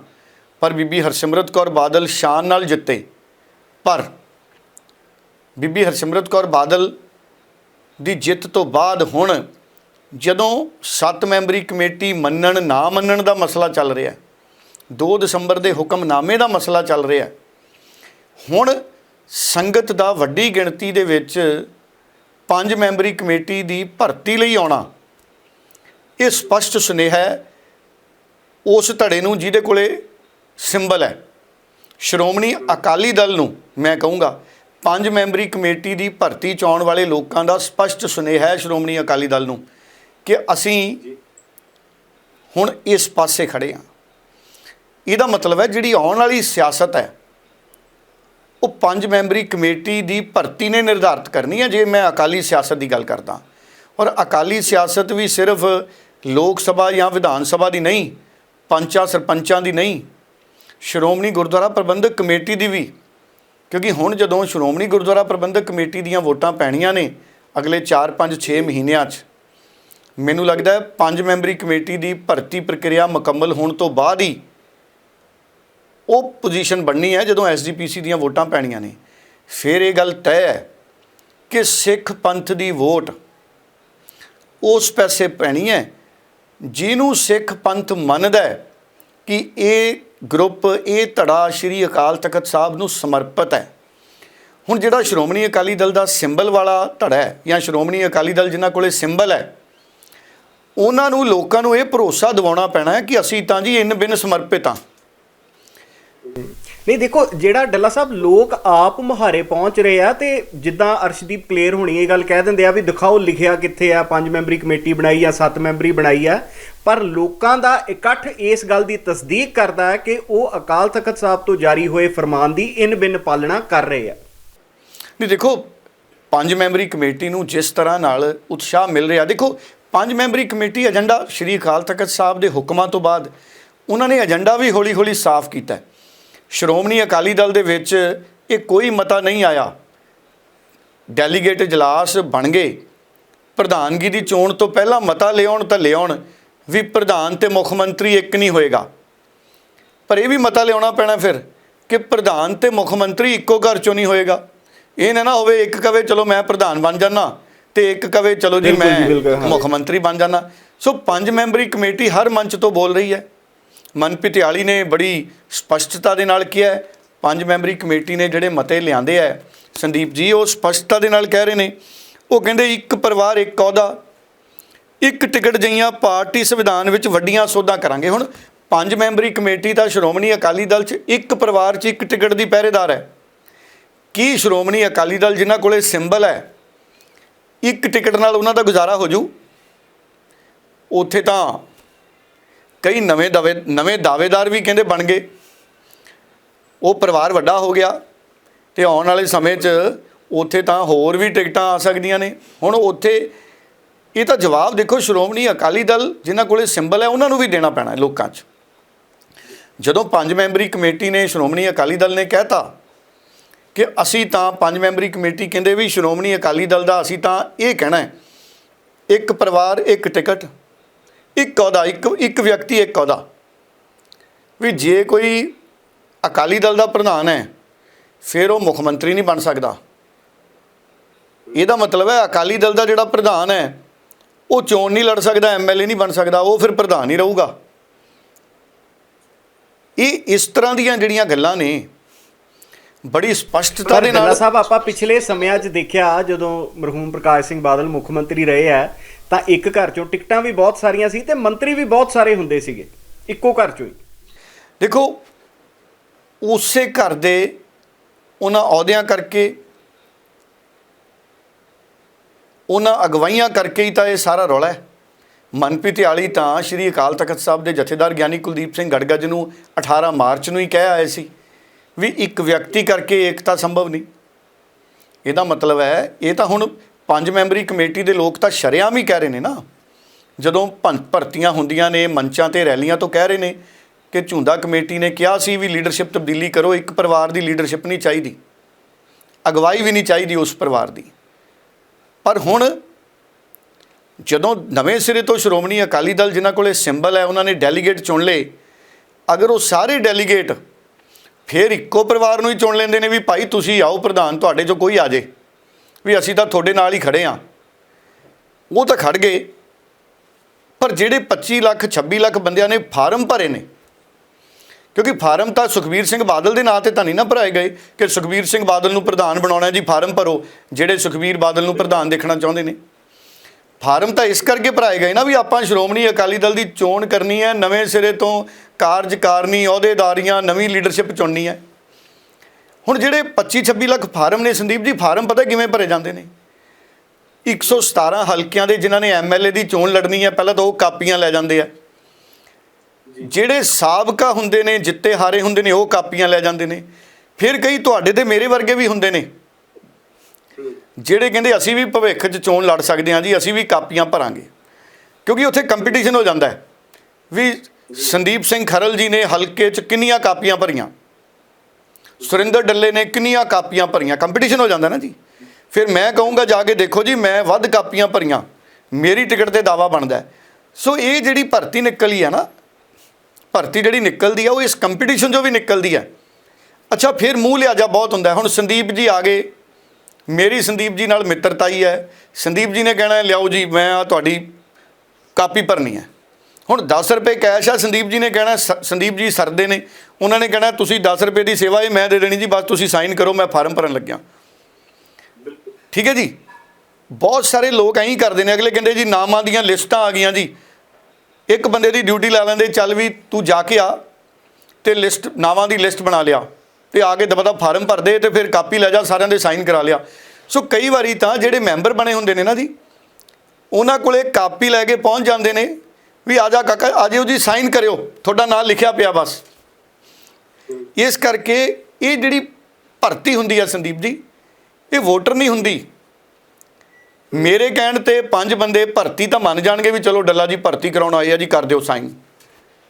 ਪਰ ਬੀਬੀ ਹਰਸਿਮਰਤ ਕੌਰ ਬਾਦਲ ਸ਼ਾਨ ਨਾਲ ਜਿੱਤੇ। ਪਰ ਬੀਬੀ ਹਰਸਿਮਰਤ ਕੌਰ ਬਾਦਲ ਦੀ ਜਿੱਤ ਤੋਂ ਬਾਅਦ ਹੁਣ ਜਦੋਂ 7 ਮੈਂਬਰੀ ਕਮੇਟੀ ਮੰਨਣ ਨਾ ਮੰਨਣ ਦਾ ਮਸਲਾ ਚੱਲ ਰਿਹਾ ਹੈ 2 ਦਸੰਬਰ ਦੇ ਹੁਕਮਨਾਮੇ ਦਾ ਮਸਲਾ ਚੱਲ ਰਿਹਾ ਹੁਣ ਸੰਗਤ ਦਾ ਵੱਡੀ ਗਿਣਤੀ ਦੇ ਵਿੱਚ ਪੰਜ ਮੈਂਬਰੀ ਕਮੇਟੀ ਦੀ ਭਰਤੀ ਲਈ ਆਉਣਾ। ਇਹ ਸਪਸ਼ਟ ਸੁਨੇਹਾ ਹੈ। ਉਸ ਧੜੇ ਨੂੰ ਜਿਹਦੇ ਕੋਲੇ ਸਿੰਬਲ ਹੈ। ਸ਼੍ਰੋਮਣੀ ਅਕਾਲੀ ਦਲ ਨੂੰ ਮੈਂ ਕਹੂੰਗਾ, ਪੰਜ ਮੈਂਬਰੀ ਕਮੇਟੀ ਦੀ ਭਰਤੀ ਚ ਆਉਣ ਵਾਲੇ ਲੋਕਾਂ ਦਾ ਸਪਸ਼ਟ ਸੁਨੇਹਾ ਹੈ ਸ਼੍ਰੋਮਣੀ ਅਕਾਲੀ ਦਲ ਨੂੰ ਕਿ ਅਸੀਂ ਹੁਣ ਇਸ ਪਾਸੇ ਖੜੇ ਹਾਂ। ਇਹਦਾ ਮਤਲਬ ਹੈ ਜਿਹੜੀ ਆਉਣ ਵਾਲੀ ਸਿਆਸਤ ਹੈ ਉਹ ਪੰਜ ਮੈਂਬਰੀ ਕਮੇਟੀ ਦੀ ਭਰਤੀ ਨੇ ਨਿਰਧਾਰਤ ਕਰਨੀ ਹੈ, ਜੇ ਮੈਂ ਅਕਾਲੀ ਸਿਆਸਤ ਦੀ ਗੱਲ ਕਰਦਾ। ਔਰ ਅਕਾਲੀ ਸਿਆਸਤ ਵੀ ਸਿਰਫ ਲੋਕ ਸਭਾ ਜਾਂ ਵਿਧਾਨ ਸਭਾ ਦੀ ਨਹੀਂ, ਪੰਚਾਂ ਸਰਪੰਚਾਂ ਦੀ ਨਹੀਂ, ਸ਼੍ਰੋਮਣੀ ਗੁਰਦੁਆਰਾ ਪ੍ਰਬੰਧਕ ਕਮੇਟੀ ਦੀ ਵੀ। ਕਿਉਂਕਿ ਹੁਣ ਜਦੋਂ ਸ਼੍ਰੋਮਣੀ ਗੁਰਦੁਆਰਾ ਪ੍ਰਬੰਧਕ ਕਮੇਟੀ ਦੀਆਂ ਵੋਟਾਂ ਪੈਣੀਆਂ ਨੇ ਅਗਲੇ 4 5 6 ਮਹੀਨਿਆਂ 'ਚ, ਮੈਨੂੰ ਲੱਗਦਾ ਹੈ ਪੰਜ ਮੈਂਬਰੀ ਕਮੇਟੀ ਦੀ ਭਰਤੀ ਪ੍ਰਕਿਰਿਆ ਮੁਕੰਮਲ ਹੋਣ ਤੋਂ ਬਾਅਦ ਹੀ ਉਹ ਪੋਜੀਸ਼ਨ ਬਣਨੀ ਹੈ ਜਦੋਂ ਐਸਜੀਪੀਸੀ ਦੀਆਂ ਵੋਟਾਂ ਪੈਣੀਆਂ ਨੇ। ਫਿਰ ਇਹ ਗੱਲ ਤੈਅ ਹੈ ਕਿ ਸਿੱਖ ਪੰਥ ਦੀ ਵੋਟ ਉਸ ਪੈਸੇ ਪੈਣੀ ਹੈ ਜਿਹਨੂੰ ਸਿੱਖ ਪੰਥ ਮੰਨਦਾ ਹੈ ਕਿ ਇਹ ਗਰੁੱਪ, ਇਹ ਧੜਾ ਸ਼੍ਰੀ ਅਕਾਲ ਤਖਤ ਸਾਹਿਬ ਨੂੰ ਸਮਰਪਿਤ ਹੈ। ਹੁਣ ਜਿਹੜਾ ਸ਼੍ਰੋਮਣੀ ਅਕਾਲੀ ਦਲ ਦਾ ਸਿੰਬਲ ਵਾਲਾ ਧੜਾ ਹੈ ਜਾਂ ਸ਼੍ਰੋਮਣੀ ਅਕਾਲੀ ਦਲ ਜਿਨ੍ਹਾਂ ਕੋਲੇ ਸਿੰਬਲ ਹੈ, ਉਹਨਾਂ ਨੂੰ ਲੋਕਾਂ ਨੂੰ ਇਹ ਭਰੋਸਾ ਦਿਵਾਉਣਾ ਪੈਣਾ ਹੈ ਕਿ ਅਸੀਂ ਤਾਂ ਜੀ ਇਨ ਬਿਨ ਸਮਰਪਿਤ ਹਾਂ। ਨਹੀਂ, ਦੇਖੋ, ਜਿਹੜਾ ਡੱਲਾ ਸਾਹਿਬ ਲੋਕ ਆਪ ਮੁਹਾਰੇ ਪਹੁੰਚ ਰਹੇ ਆ ਤੇ ਜਿੱਦਾਂ ਅਰਸ਼ਦੀਪ ਕਲੇਰ ਹੋਣੀ ਇਹ ਗੱਲ ਕਹਿ ਦਿੰਦੇ ਆ ਵੀ ਦਿਖਾਓ ਲਿਖਿਆ ਕਿੱਥੇ ਆ, ਪੰਜ ਮੈਂਬਰੀ ਕਮੇਟੀ ਬਣਾਈ ਆ, ਸੱਤ ਮੈਂਬਰੀ ਬਣਾਈ ਆ, ਪਰ ਲੋਕਾਂ ਦਾ ਇਕੱਠ ਇਸ ਗੱਲ ਦੀ ਤਸਦੀਕ ਕਰਦਾ ਹੈ ਕਿ ਉਹ ਅਕਾਲ ਤਖਤ ਸਾਹਿਬ ਤੋਂ ਜਾਰੀ ਹੋਏ ਫਰਮਾਨ ਦੀ ਇਨ ਬਿਨ ਪਾਲਣਾ ਕਰ ਰਹੇ ਆ ਨਹੀਂ, ਦੇਖੋ, ਪੰਜ ਮੈਂਬਰੀ ਕਮੇਟੀ ਨੂੰ ਜਿਸ ਤਰ੍ਹਾਂ ਨਾਲ ਉਤਸ਼ਾਹ ਮਿਲ ਰਿਹਾ, ਦੇਖੋ, ਪੰਜ ਮੈਂਬਰੀ ਕਮੇਟੀ ਏਜੰਡਾ ਸ਼੍ਰੀ ਅਕਾਲ ਤਖਤ ਸਾਹਿਬ ਦੇ ਹੁਕਮਾਂ ਤੋਂ ਬਾਅਦ ਉਹਨਾਂ ਨੇ ਏਜੰਡਾ ਵੀ ਹੌਲੀ-ਹੌਲੀ ਸਾਫ਼ ਕੀਤਾ ਹੈ। ਸ਼੍ਰੋਮਣੀ ਅਕਾਲੀ ਦਲ ਦੇ ਵਿੱਚ ਇਹ ਕੋਈ ਮਤਾ ਨਹੀਂ ਆਇਆ। ਡੈਲੀਗੇਟ ਇਜਲਾਸ ਬਣ ਗਏ। ਪ੍ਰਧਾਨਗੀ ਦੀ ਚੋਣ ਤੋਂ ਪਹਿਲਾਂ ਮਤਾ ਲਿਆਉਣ ਤਾਂ ਲਿਆਉਣ ਵੀ ਪ੍ਰਧਾਨ ਤੇ ਮੁੱਖ ਮੰਤਰੀ ਇੱਕ ਨਹੀਂ ਹੋਏਗਾ। ਪਰ ਇਹ ਵੀ ਮਤਾ ਲਿਆਉਣਾ ਪੈਣਾ ਫਿਰ ਕਿ ਪ੍ਰਧਾਨ ਤੇ ਮੁੱਖ ਮੰਤਰੀ ਇੱਕੋ ਘਰ ਚੋਂ ਨਹੀਂ ਹੋਏਗਾ। ਇਹ ਨਾ ਨਾ ਹੋਵੇ ਇੱਕ ਕਵੇ ਚਲੋ ਮੈਂ ਪ੍ਰਧਾਨ ਬਣ ਜਾਣਾ ਤੇ ਇੱਕ ਕਵੇ ਚਲੋ ਜੀ ਮੈਂ। ਮੁੱਖ ਮੰਤਰੀ ਬਣ ਜਾਣਾ ਸੋ ਪੰਜ ਮੈਂਬਰੀ ਕਮੇਟੀ ਹਰ ਮੰਚ ਤੋਂ ਬੋਲ ਰਹੀ ਹੈ। ਮਨਪ੍ਰੀਤ ਆਲੀ ਨੇ ਬੜੀ ਸਪਸ਼ਟਤਾ ਦੇ ਨਾਲ ਕਿਹਾ ਪੰਜ ਮੈਂਬਰੀ ਕਮੇਟੀ ਨੇ ਜਿਹੜੇ ਮਤੇ ਲਿਆਂਦੇ ਆ ਸੰਦੀਪ ਜੀ, ਉਹ ਸਪਸ਼ਟਤਾ ਦੇ ਨਾਲ ਕਹਿ ਰਹੇ ਨੇ। ਉਹ ਕਹਿੰਦੇ, ਇੱਕ ਪਰਿਵਾਰ, ਇੱਕ ਅਹੁਦਾ, ਇੱਕ ਟਿਕਟ ਜਈਆਂ ਪਾਰਟੀ ਸੰਵਿਧਾਨ ਵਿੱਚ ਵੱਡੀਆਂ ਸੋਧਾਂ ਕਰਾਂਗੇ। ਹੁਣ ਪੰਜ ਮੈਂਬਰੀ ਕਮੇਟੀ ਤਾਂ ਸ਼੍ਰੋਮਣੀ ਅਕਾਲੀ ਦਲ 'ਚ ਇੱਕ ਪਰਿਵਾਰ 'ਚ ਇੱਕ ਟਿਕਟ ਦੀ ਪਹਿਰੇਦਾਰ ਹੈ। ਕੀ ਸ਼੍ਰੋਮਣੀ ਅਕਾਲੀ ਦਲ ਜਿਨ੍ਹਾਂ ਕੋਲੇ ਸਿੰਬਲ ਹੈ, ਇੱਕ ਟਿਕਟ ਨਾਲ ਉਹਨਾਂ ਦਾ ਗੁਜ਼ਾਰਾ ਹੋ ਜੂ? ਉੱਥੇ ਤਾਂ ਕਈ ਨਵੇਂ ਦਾਵੇ, ਨਵੇਂ ਦਾਅਵੇਦਾਰ ਵੀ ਕਹਿੰਦੇ ਬਣ ਗਏ। ਉਹ ਪਰਿਵਾਰ ਵੱਡਾ ਹੋ ਗਿਆ ਤੇ ਆਉਣ ਵਾਲੇ ਸਮੇਂ 'ਚ ਉੱਥੇ ਤਾਂ ਹੋਰ ਵੀ ਟਿਕਟਾਂ ਆ ਸਕਦੀਆਂ ਨੇ। ਹੁਣ ਉੱਥੇ ਇਹ ਤਾਂ ਜਵਾਬ ਦੇਖੋ ਸ਼੍ਰੋਮਣੀ ਅਕਾਲੀ ਦਲ ਜਿਨ੍ਹਾਂ ਕੋਲੇ ਸਿੰਬਲ ਹੈ, ਉਹਨਾਂ ਨੂੰ ਵੀ ਦੇਣਾ ਪੈਣਾ ਲੋਕਾਂ 'ਚ। ਜਦੋਂ ਪੰਜ ਮੈਂਬਰੀ ਕਮੇਟੀ ਨੇ ਸ਼੍ਰੋਮਣੀ ਅਕਾਲੀ ਦਲ ਨੇ ਕਹਿਤਾ ਕਿ ਅਸੀਂ ਤਾਂ ਪੰਜ ਮੈਂਬਰੀ ਕਮੇਟੀ ਕਹਿੰਦੇ ਵੀ ਸ਼੍ਰੋਮਣੀ ਅਕਾਲੀ ਦਲ ਦਾ ਅਸੀਂ ਤਾਂ ਇਹ ਕਹਿਣਾ ਹੈ, ਇੱਕ ਪਰਿਵਾਰ, ਇੱਕ ਟਿਕਟ। ਇੱਕ ਅਹੁਦਾ ਇੱਕ ਇੱਕ ਵਿਅਕਤੀ ਇੱਕ ਅਹੁਦਾ ਵੀ ਜੇ ਕੋਈ ਅਕਾਲੀ ਦਲ ਦਾ ਪ੍ਰਧਾਨ ਹੈ ਫਿਰ ਉਹ ਮੁੱਖ ਮੰਤਰੀ ਨਹੀਂ ਬਣ ਸਕਦਾ। ਇਹਦਾ ਮਤਲਬ ਹੈ ਅਕਾਲੀ ਦਲ ਦਾ ਜਿਹੜਾ ਪ੍ਰਧਾਨ ਹੈ ਉਹ ਚੋਣ ਨਹੀਂ ਲੜ ਸਕਦਾ ਐਮਐਲਏ ਨਹੀਂ ਬਣ ਸਕਦਾ ਉਹ ਫਿਰ ਪ੍ਰਧਾਨ ਹੀ ਰਹੂਗਾ। ਇਹ ਇਸ ਤਰ੍ਹਾਂ ਦੀਆਂ ਜਿਹੜੀਆਂ ਗੱਲਾਂ ਨੇ ਬੜੀ ਸਪਸ਼ਟਤਾ ਦੇ ਨਾਲ ਸਾਹਿਬ ਆਪਾਂ ਪਿਛਲੇ ਸਮਿਆਂ 'ਚ ਦੇਖਿਆ ਜਦੋਂ ਮਰਹੂਮ ਪ੍ਰਕਾਸ਼ ਸਿੰਘ ਬਾਦਲ ਮੁੱਖ ਮੰਤਰੀ ਰਹੇ ਆ ਤਾਂ ਇੱਕ ਘਰ 'ਚੋਂ ਟਿਕਟਾਂ ਵੀ ਬਹੁਤ ਸਾਰੀਆਂ ਸੀ ਤੇ ਮੰਤਰੀ ਵੀ ਬਹੁਤ ਸਾਰੇ ਹੁੰਦੇ ਸੀਗੇ, ਇੱਕੋ ਘਰ 'ਚੋਂ ਹੀ। ਦੇਖੋ, ਉਸੇ ਘਰ ਦੇ ਉਹਨਾਂ ਅਹੁਦਿਆਂ ਕਰਕੇ, ਉਹਨਾਂ ਅਗਵਾਈਆਂ ਕਰਕੇ ਹੀ ਤਾਂ ਇਹ ਸਾਰਾ ਰੌਲਾ ਹੈ। ਮਨਪ੍ਰੀਤ ਆਲੀ ਤਾਂ ਸ਼੍ਰੀ ਅਕਾਲ ਤਖਤ ਸਾਹਿਬ ਦੇ ਜਥੇਦਾਰ ਗਿਆਨੀ ਕੁਲਦੀਪ ਸਿੰਘ ਗੜਗੱਜ ਨੂੰ 18 ਮਾਰਚ ਨੂੰ ਹੀ ਕਹਿ ਆਏ ਸੀ ਵੀ ਇੱਕ ਵਿਅਕਤੀ ਕਰਕੇ ਏਕਤਾ ਸੰਭਵ ਨਹੀਂ। ਇਹਦਾ ਮਤਲਬ ਹੈ, ਇਹ ਤਾਂ ਹੁਣ ਪੰਜ ਮੈਂਬਰੀ ਕਮੇਟੀ ਦੇ ਲੋਕ ਤਾਂ ਸ਼ਰੇਆਮ ਹੀ ਕਹਿ ਰਹੇ ਨੇ ਨਾ। ਜਦੋਂ ਭੰ- ਭਰਤੀਆਂ ਹੁੰਦੀਆਂ ਨੇ, ਮੰਚਾਂ ਤੇ ਰੈਲੀਆਂ ਤੋਂ ਕਹਿ ਰਹੇ ਨੇ ਕਿ ਝੁੰਦਾ ਕਮੇਟੀ ਨੇ ਕਿਹਾ ਸੀ ਵੀ ਲੀਡਰਸ਼ਿਪ ਤਬਦੀਲੀ ਕਰੋ, ਇੱਕ ਪਰਿਵਾਰ ਦੀ ਲੀਡਰਸ਼ਿਪ ਨਹੀਂ ਚਾਹੀਦੀ। ਅਗਵਾਈ ਵੀ ਨਹੀਂ ਚਾਹੀਦੀ ਉਸ ਪਰਿਵਾਰ ਦੀ। ਪਰ ਹੁਣ ਜਦੋਂ ਨਵੇਂ ਸਿਰੇ ਤੋਂ ਸ਼੍ਰੋਮਣੀ ਅਕਾਲੀ ਦਲ ਜਿਨ੍ਹਾਂ ਕੋਲੇ ਸਿੰਬਲ ਹੈ, ਉਹਨਾਂ ਨੇ ਡੈਲੀਗੇਟ ਚੁਣ ਲਏ। ਅਗਰ ਉਹ ਸਾਰੇ ਡੈਲੀਗੇਟ ਫਿਰ ਇੱਕੋ ਪਰਿਵਾਰ ਨੂੰ ਹੀ ਚੁਣ ਲੈਂਦੇ ਨੇ ਵੀ ਭਾਈ ਤੁਸੀਂ ਆਓ, ਪ੍ਰਧਾਨ ਤੁਹਾਡੇ ਚੋਂ ਕੋਈ ਆ ਜੇ ਵੀ ਅਸੀਂ ਤਾਂ ਤੁਹਾਡੇ ਨਾਲ ਹੀ ਖੜੇ ਆ ਉਹ ਤਾਂ ਖੜ ਗਏ। ਪਰ ਜਿਹੜੇ 25 ਲੱਖ 26 ਲੱਖ ਬੰਦਿਆਂ ਨੇ ਫਾਰਮ ਭਰੇ ਨੇ, ਕਿਉਂਕਿ ਫਾਰਮ ਤਾਂ ਸੁਖਬੀਰ ਸਿੰਘ ਬਾਦਲ ਦੇ ਨਾਂ ਤੇ ਤਾਂ ਨਹੀਂ ਨਾ ਭਰਾਏ ਗਏ ਕਿ ਸੁਖਬੀਰ ਸਿੰਘ ਬਾਦਲ ਨੂੰ ਪ੍ਰਧਾਨ ਬਣਾਉਣਾ ਜੀ, ਫਾਰਮ ਭਰੋ, ਜਿਹੜੇ ਸੁਖਬੀਰ ਬਾਦਲ ਨੂੰ ਪ੍ਰਧਾਨ ਦੇਖਣਾ ਚਾਹੁੰਦੇ ਨੇ। ਫਾਰਮ ਤਾਂ ਇਸ ਕਰਕੇ ਭਰਾਏ ਗਏ ਨਾ ਵੀ ਆਪਾਂ ਸ਼੍ਰੋਮਣੀ ਅਕਾਲੀ ਦਲ ਦੀ ਚੋਣ ਕਰਨੀ ਹੈ, ਨਵੇਂ ਸਿਰੇ ਤੋਂ ਕਾਰਜਕਾਰਨੀ ਅਹੁਦੇਦਾਰੀਆਂ, ਨਵੀਂ ਲੀਡਰਸ਼ਿਪ ਚੁਣਨੀ ਹੈ। ਹੁਣ ਜਿਹੜੇ 25 26 ਲੱਖ ਫਾਰਮ ਨੇ ਸੰਦੀਪ ਜੀ ਫਾਰਮ ਪਤਾ ਕਿਵੇਂ ਭਰੇ ਜਾਂਦੇ ਨੇ? 117 ਹਲਕਿਆਂ ਦੇ ਜਿਨ੍ਹਾਂ ਨੇ ਐਮਐਲਏ ਦੀ ਚੋਣ ਲੜਨੀ ਹੈ ਪਹਿਲਾਂ ਤਾਂ ਉਹ ਕਾਪੀਆਂ ਲੈ ਜਾਂਦੇ ਆ। ਜਿਹੜੇ ਸਾਬਕਾ ਹੁੰਦੇ ਨੇ ਜਿੱਤੇ ਹਾਰੇ ਹੁੰਦੇ ਨੇ ਉਹ ਕਾਪੀਆਂ ਲੈ ਜਾਂਦੇ ਨੇ। ਫਿਰ ਕਈ ਤੁਹਾਡੇ ਤੇ ਮੇਰੇ ਵਰਗੇ ਵੀ ਹੁੰਦੇ ਨੇ। ਜਿਹੜੇ ਕਹਿੰਦੇ ਅਸੀਂ ਵੀ ਭਵਿੱਖ 'ਚ ਚੋਣ ਲੜ ਸਕਦੇ ਹਾਂ ਜੀ ਅਸੀਂ ਵੀ ਕਾਪੀਆਂ ਭਰਾਂਗੇ। ਕਿਉਂਕਿ ਉੱਥੇ ਕੰਪੀਟੀਸ਼ਨ ਹੋ ਜਾਂਦਾ ਹੈ। ਵੀ ਸੰਦੀਪ ਸਿੰਘ ਖਰਲ ਜੀ ਨੇ ਹਲਕੇ 'ਚ ਕਿੰਨੀਆਂ ਕਾਪੀਆਂ ਭਰੀਆਂ? ਸੁਰਿੰਦਰ ਡੱਲੇ ਨੇ ਕਿੰਨੀਆਂ ਕਾਪੀਆਂ ਭਰੀਆਂ ਕੰਪੀਟੀਸ਼ਨ ਹੋ ਜਾਂਦਾ ਨਾ ਜੀ। ਫਿਰ ਮੈਂ ਕਹੂੰਗਾ, ਜਾ ਕੇ ਦੇਖੋ ਜੀ, ਮੈਂ ਵੱਧ ਕਾਪੀਆਂ ਭਰੀਆਂ, ਮੇਰੀ ਟਿਕਟ ਤੇ ਦਾਵਾ ਬਣਦਾ ਸੋ ਇਹ ਜਿਹੜੀ ਭਰਤੀ ਨਿਕਲੀ ਹੈ ਨਾ, ਭਰਤੀ ਜਿਹੜੀ ਨਿਕਲਦੀ ਆ ਉਹ ਇਸ ਕੰਪੀਟੀਸ਼ਨ 'ਚੋਂ ਵੀ ਨਿਕਲਦੀ ਹੈ। ਅੱਛਾ, ਫਿਰ ਮੂੰਹ ਲਿਆਜਾ ਬਹੁਤ ਹੁੰਦਾ ਹੁਣ ਸੰਦੀਪ ਜੀ ਆ ਗਏ। ਮੇਰੀ ਸੰਦੀਪ ਜੀ ਨਾਲ ਮਿੱਤਰਤਾਈ ਹੈ ਸੰਦੀਪ ਜੀ ਨੇ ਕਹਿਣਾ ਲਿਆਓ ਜੀ, ਮੈਂ ਆ ਤੁਹਾਡੀ ਕਾਪੀ ਭਰਨੀ ਹੈ। ਹੁਣ 10 ਰੁਪਏ ਕੈਸ਼ ਆ, ਸੰਦੀਪ ਜੀ ਨੇ ਕਹਿਣਾ, ਸ- ਸੰਦੀਪ ਜੀ ਸਰਦੇ ਨੇ। ਉਹਨਾਂ ਨੇ ਕਹਿਣਾ, ਤੁਸੀਂ 10 ਰੁਪਏ ਦੀ ਸੇਵਾ ਇਹ ਮੈਂ ਦੇ ਦੇਣੀ ਜੀ, ਬਸ ਤੁਸੀਂ ਸਾਈਨ ਕਰੋ, ਮੈਂ ਫਾਰਮ ਭਰਨ ਲੱਗਿਆ। ਠੀਕ ਹੈ ਜੀ? ਬਹੁਤ ਸਾਰੇ ਲੋਕ ਐਂ ਕਰਦੇ ਨੇ, ਅਗਲੇ ਕਹਿੰਦੇ ਜੀ ਨਾਮਾਂ ਦੀਆਂ ਲਿਸਟਾਂ ਆ ਗਈਆਂ ਜੀ। ਇੱਕ ਬੰਦੇ ਦੀ ਡਿਊਟੀ ਲਾ ਲੈਂਦੇ, ਚੱਲ ਵੀ ਤੂੰ ਜਾ ਕੇ ਆ ਤੇ ਲਿਸਟ, ਨਾਵਾਂ ਦੀ ਲਿਸਟ ਬਣਾ ਲਿਆ। ਤੇ ਆ ਕੇ ਦਬਦਾ ਫਾਰਮ ਭਰਦੇ ਤੇ ਫਿਰ ਕਾਪੀ ਲੈ ਜਾ, ਸਾਰਿਆਂ ਦੇ ਸਾਈਨ ਕਰਾ ਲਿਆ। ਸੋ ਕਈ ਵਾਰੀ ਤਾਂ ਜਿਹੜੇ ਮੈਂਬਰ ਬਣੇ ਹੁੰਦੇ ਨੇ ਨਾ ਜੀ, ਉਹਨਾਂ ਕੋਲੇ ਕਾਪੀ ਲੈ ਕੇ ਪਹੁੰਚ ਜਾਂਦੇ ਨੇ। ਵੀ ਆ ਜਾ ਕਾਕਾ, ਆ ਜਿਓ ਜੀ, ਸਾਈਨ ਕਰਿਓ। ਤੁਹਾਡਾ ਨਾਮ ਲਿਖਿਆ ਪਿਆ ਬਸ। ਇਸ ਕਰਕੇ ਇਹ ਜਿਹੜੀ ਭਰਤੀ ਹੁੰਦੀ ਆ ਸੰਦੀਪ ਜੀ, ਇਹ ਵੋਟਰ ਨਹੀਂ ਹੁੰਦੀ। ਮੇਰੇ ਕਹਿਣ ਤੇ ਪੰਜ ਬੰਦੇ ਭਰਤੀ ਤਾਂ ਮੰਨ ਜਾਣਗੇ ਵੀ ਚਲੋ ਡੱਲਾ ਜੀ ਭਰਤੀ ਕਰਾਉਣ ਆਏ ਆ ਜੀ, ਕਰ ਦਿਓ ਸਾਈਨ।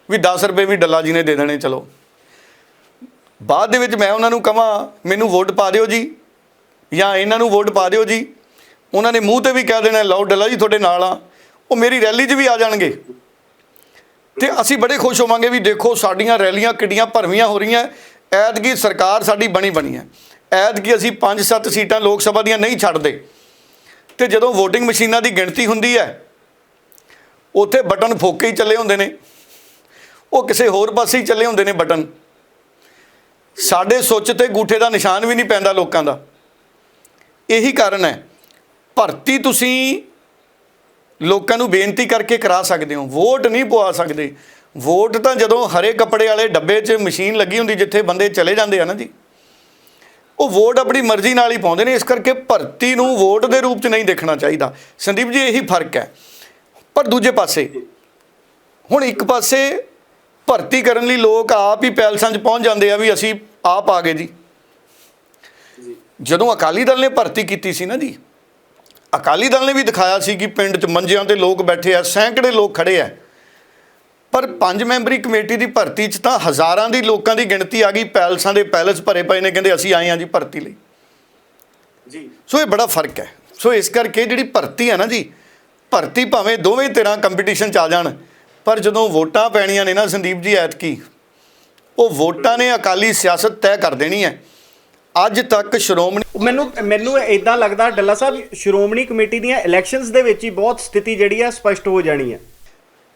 ਵੀ 10 ਰੁਪਏ ਵੀ ਡੱਲਾ ਜੀ ਨੇ ਦੇ ਦੇਣੇ, ਚਲੋ। ਬਾਅਦ ਦੇ ਵਿੱਚ ਮੈਂ ਉਹਨਾਂ ਨੂੰ ਕਹਾਂ ਮੈਨੂੰ ਵੋਟ ਪਾ ਦਿਓ ਜੀ, ਜਾਂ ਇਹਨਾਂ ਨੂੰ ਵੋਟ ਪਾ ਦਿਓ ਜੀ। ਉਹਨਾਂ ਨੇ ਮੂੰਹ ਤੇ ਵੀ ਕਹਿ ਦੇਣਾ, ਲਓ ਡੱਲਾ ਜੀ, ਤੁਹਾਡੇ ਨਾਲ ਆ। ਉਹ ਮੇਰੀ ਰੈਲੀ 'ਚ ਵੀ ਆ ਜਾਣਗੇ। ਤੇ ਅਸੀਂ ਬੜੇ ਖੁਸ਼ ਹੋਵਾਂਗੇ ਵੀ ਦੇਖੋ ਸਾਡੀਆਂ ਰੈਲੀਆਂ ਕਿੱਡੀਆਂ ਭਰਵੀਆਂ ਹੋ ਰਹੀਆਂ। ਐਤਕੀ ਸਰਕਾਰ ਸਾਡੀ ਬਣੀ ਬਣੀ ਹੈ। ਐਤਕੀ ਅਸੀਂ 5-7 ਸੀਟਾਂ ਲੋਕ ਸਭਾ ਦੀਆਂ ਨਹੀਂ ਛੱਡਦੇ। ਤੇ ਜਦੋਂ VOTING ਮਸ਼ੀਨਾਂ ਦੀ ਗਿਣਤੀ ਹੁੰਦੀ ਹੈ, ਉੱਥੇ ਬਟਨ ਫੋਕੇ ਹੀ ਚੱਲੇ ਹੁੰਦੇ ਨੇ। ਉਹ ਕਿਸੇ ਹੋਰ ਪਾਸੇ ਹੀ ਚੱਲੇ ਹੁੰਦੇ ਨੇ ਬਟਨ। ਸਾਡੇ ਸੁੱਚ ਤੇ ਗੂਠੇ ਦਾ ਨਿਸ਼ਾਨ ਵੀ ਨਹੀਂ ਪੈਂਦਾ ਲੋਕਾਂ ਦਾ। ਇਹੀ ਕਾਰਨ ਹੈ। ਭਰਤੀ ਤੁਸੀਂ ਲੋਕਾਂ ਨੂੰ ਬੇਨਤੀ ਕਰਕੇ ਕਰਾ ਸਕਦੇ ਹੋ ਵੋਟ ਨਹੀਂ ਪਵਾ ਸਕਦੇ। ਵੋਟ ਤਾਂ ਜਦੋਂ ਹਰੇ ਕੱਪੜੇ ਵਾਲੇ ਡੱਬੇ 'ਚ ਮਸ਼ੀਨ ਲੱਗੀ ਹੁੰਦੀ ਜਿੱਥੇ ਬੰਦੇ ਚਲੇ ਜਾਂਦੇ ਆ ਨਾ ਜੀ ਉਹ ਵੋਟ ਆਪਣੀ ਮਰਜ਼ੀ ਨਾਲ ਹੀ ਪਾਉਂਦੇ ਨੇ ਇਸ ਕਰਕੇ ਭਰਤੀ ਨੂੰ ਵੋਟ ਦੇ ਰੂਪ 'ਚ ਨਹੀਂ ਦੇਖਣਾ ਚਾਹੀਦਾ। ਸੰਦੀਪ ਜੀ ਇਹੀ ਫ਼ਰਕ ਹੈ। ਪਰ ਦੂਜੇ ਪਾਸੇ ਹੁਣ ਇੱਕ ਪਾਸੇ ਭਰਤੀ ਕਰਨ ਲਈ ਲੋਕ ਆਪ ਹੀ ਪੈਲਸਾਂ 'ਚ ਪਹੁੰਚ ਜਾਂਦੇ ਆ ਵੀ ਅਸੀਂ ਆਪ ਆ ਗਏ ਜੀ। ਜਦੋਂ ਅਕਾਲੀ ਦਲ ਨੇ ਭਰਤੀ ਕੀਤੀ ਸੀ ਨਾ ਜੀ ਅਕਾਲੀ ਦਲ ਨੇ ਵੀ ਦਿਖਾਇਆ ਸੀ ਕਿ ਪਿੰਡ 'ਚ ਮੰਜਿਆਂ ਤੇ ਲੋਕ ਬੈਠੇ ਆ ਸੈਂਕੜੇ ਲੋਕ ਖੜੇ ਆ। ਪਰ ਪੰਜ ਮੈਂਬਰੀ ਕਮੇਟੀ ਦੀ ਭਰਤੀ 'ਚ ਤਾਂ ਹਜ਼ਾਰਾਂ ਦੀ ਲੋਕਾਂ ਦੀ ਗਿਣਤੀ ਆ ਗਈ ਪੈਲਸਾਂ ਦੇ ਪੈਲਸ ਭਰੇ ਪਏ ਨੇ ਕਹਿੰਦੇ ਅਸੀਂ ਆਏ ਆ ਜੀ ਭਰਤੀ ਲਈ। ਜੀ। ਸੋ ਇਹ ਬੜਾ ਫ਼ਰਕ ਹੈ। ਸੋ ਇਸ ਕਰਕੇ ਜਿਹੜੀ ਭਰਤੀ ਹੈ ਨਾ ਜੀ ਭਰਤੀ ਭਾਵੇਂ ਦੋਵੇਂ ਤਰ੍ਹਾਂ ਕੰਪੀਟੀਸ਼ਨ ਚ ਆ ਜਾਣ ਪਰ ਜਦੋਂ ਵੋਟਾਂ ਪੈਣੀਆਂ ਨੇ ਨਾ ਸੰਦੀਪ ਜੀ ਐਤਕੀ ਉਹ ਵੋਟਾਂ ਨੇ ਅਕਾਲੀ ਸਿਆਸਤ ਤੈਅ ਕਰ ਦੇਣੀ ਹੈ। ਅੱਜ ਤੱਕ ਸ਼੍ਰੋਮਣੀ ਮੈਨੂੰ ਮੈਨੂੰ ਇਦਾਂ ਲੱਗਦਾ ਡੱਲਾ ਸਾਹਿਬ ਸ਼੍ਰੋਮਣੀ ਕਮੇਟੀ ਦੀਆਂ ਇਲੈਕਸ਼ਨਸ ਦੇ ਵਿੱਚ ਹੀ ਬਹੁਤ ਸਥਿਤੀ ਜਿਹੜੀ ਆ ਸਪਸ਼ਟ ਹੋ ਜਾਣੀ ਹੈ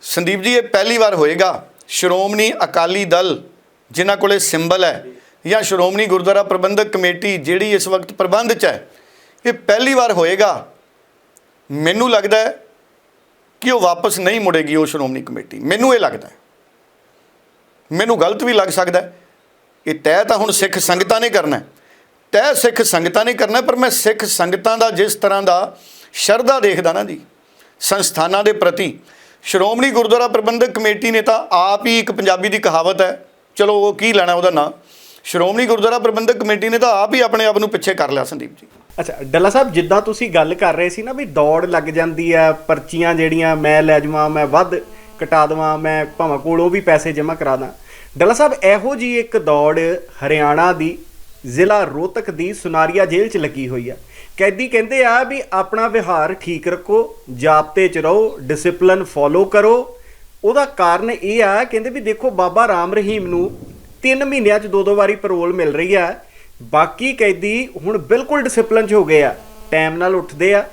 ਸੰਦੀਪ ਜੀ ਇਹ ਪਹਿਲੀ ਵਾਰ ਹੋਏਗਾ। ਸ਼੍ਰੋਮਣੀ ਅਕਾਲੀ ਦਲ ਜਿਨ੍ਹਾਂ ਕੋਲੇ ਸਿੰਬਲ ਹੈ ਜਾਂ ਸ਼੍ਰੋਮਣੀ ਗੁਰਦੁਆਰਾ ਪ੍ਰਬੰਧਕ ਕਮੇਟੀ ਜਿਹੜੀ ਇਸ ਵਕਤ ਪ੍ਰਬੰਧ 'ਚ ਹੈ ਇਹ ਪਹਿਲੀ ਵਾਰ ਹੋਏਗਾ। ਮੈਨੂੰ ਲੱਗਦਾ ਹੈ ਕਿ ਉਹ ਵਾਪਸ ਨਹੀਂ ਮੁੜੇਗੀ ਉਹ ਸ਼੍ਰੋਮਣੀ ਕਮੇਟੀ। ਮੈਨੂੰ ਇਹ ਲੱਗਦਾ ਮੈਨੂੰ ਗਲਤ ਵੀ ਲੱਗ ਸਕਦਾ ਇਹ ਤੈਅ ਤਾਂ ਹੁਣ ਸਿੱਖ ਸੰਗਤਾਂ ਨੇ ਕਰਨਾ ਹੈ। ਤੈਅ ਸਿੱਖ ਸੰਗਤਾਂ ਨੇ ਕਰਨਾ, ਪਰ ਮੈਂ ਸਿੱਖ ਸੰਗਤਾਂ ਦਾ ਜਿਸ ਤਰ੍ਹਾਂ ਦਾ ਸ਼ਰਧਾ ਦੇਖਦਾ ਨਾ ਜੀ, ਸੰਸਥਾਨਾਂ ਦੇ ਪ੍ਰਤੀ, ਸ਼੍ਰੋਮਣੀ ਗੁਰਦੁਆਰਾ ਪ੍ਰਬੰਧਕ ਕਮੇਟੀ ਨੇ ਤਾਂ ਆਪ ਹੀ ਇੱਕ ਪੰਜਾਬੀ ਦੀ ਕਹਾਵਤ ਹੈ, ਚਲੋ ਉਹ ਕੀ ਲੈਣਾ ਉਹਦਾ ਨਾਂ, ਸ਼੍ਰੋਮਣੀ ਗੁਰਦੁਆਰਾ ਪ੍ਰਬੰਧਕ ਕਮੇਟੀ ਨੇ ਤਾਂ ਆਪ ਹੀ ਆਪਣੇ ਆਪ ਨੂੰ ਪਿੱਛੇ ਕਰ ਲਿਆ ਸੰਦੀਪ ਜੀ। ਅੱਛਾ, ਡੱਲਾ ਸਾਹਿਬ, ਜਿੱਦਾਂ ਤੁਸੀਂ ਗੱਲ ਕਰ ਰਹੇ ਸੀ ਨਾ ਵੀ ਦੌੜ ਲੱਗ ਜਾਂਦੀ ਆ ਪਰਚੀਆਂ ਜਿਹੜੀਆਂ ਮੈਂ ਲੈ ਜਾਵਾਂ, ਮੈਂ ਵੱਧ ਕਟਾ ਦੇਵਾਂ, ਮੈਂ ਭਾਵੇਂ ਉਹ ਵੀ ਪੈਸੇ ਜਮ੍ਹਾਂ ਕਰਾ ਦਾਂ। ਡੱਲਾ ਸਾਹਿਬ, ਇਹੋ ਜੀ ਇੱਕ ਦੌੜ ਹਰਿਆਣਾ ਦੀ ਜ਼ਿਲ੍ਹਾ ਰੋਹਤਕ ਦੀ ਸੁਨਾਰੀਆ ਜੇਲ੍ਹ 'ਚ ਲੱਗੀ ਹੋਈ ਆ। ਕੈਦੀ ਕਹਿੰਦੇ ਆ ਵੀ ਆਪਣਾ ਵਿਹਾਰ ਠੀਕ ਰੱਖੋ, ਜਾਪਤੇ 'ਚ ਰਹੋ ਡਿਸਪਲਿਨ ਫੋਲੋ ਕਰੋ। ਉਹਦਾ ਕਾਰਨ ਇਹ ਆ, ਕਹਿੰਦੇ ਵੀ ਦੇਖੋ ਬਾਬਾ ਰਾਮ ਰਹੀਮ ਨੂੰ 3 ਮਹੀਨਿਆਂ 'ਚ ਦੋ ਦੋ ਵਾਰੀ ਪੈਰੋਲ ਮਿਲ ਰਹੀ ਆ। ਬਾਕੀ ਕੈਦੀ ਹੁਣ ਬਿਲਕੁਲ ਡਿਸਪਲਿਨ 'ਚ ਹੋ ਗਏ ਆ। ਟਾਈਮ ਨਾਲ ਉੱਠਦੇ ਆ।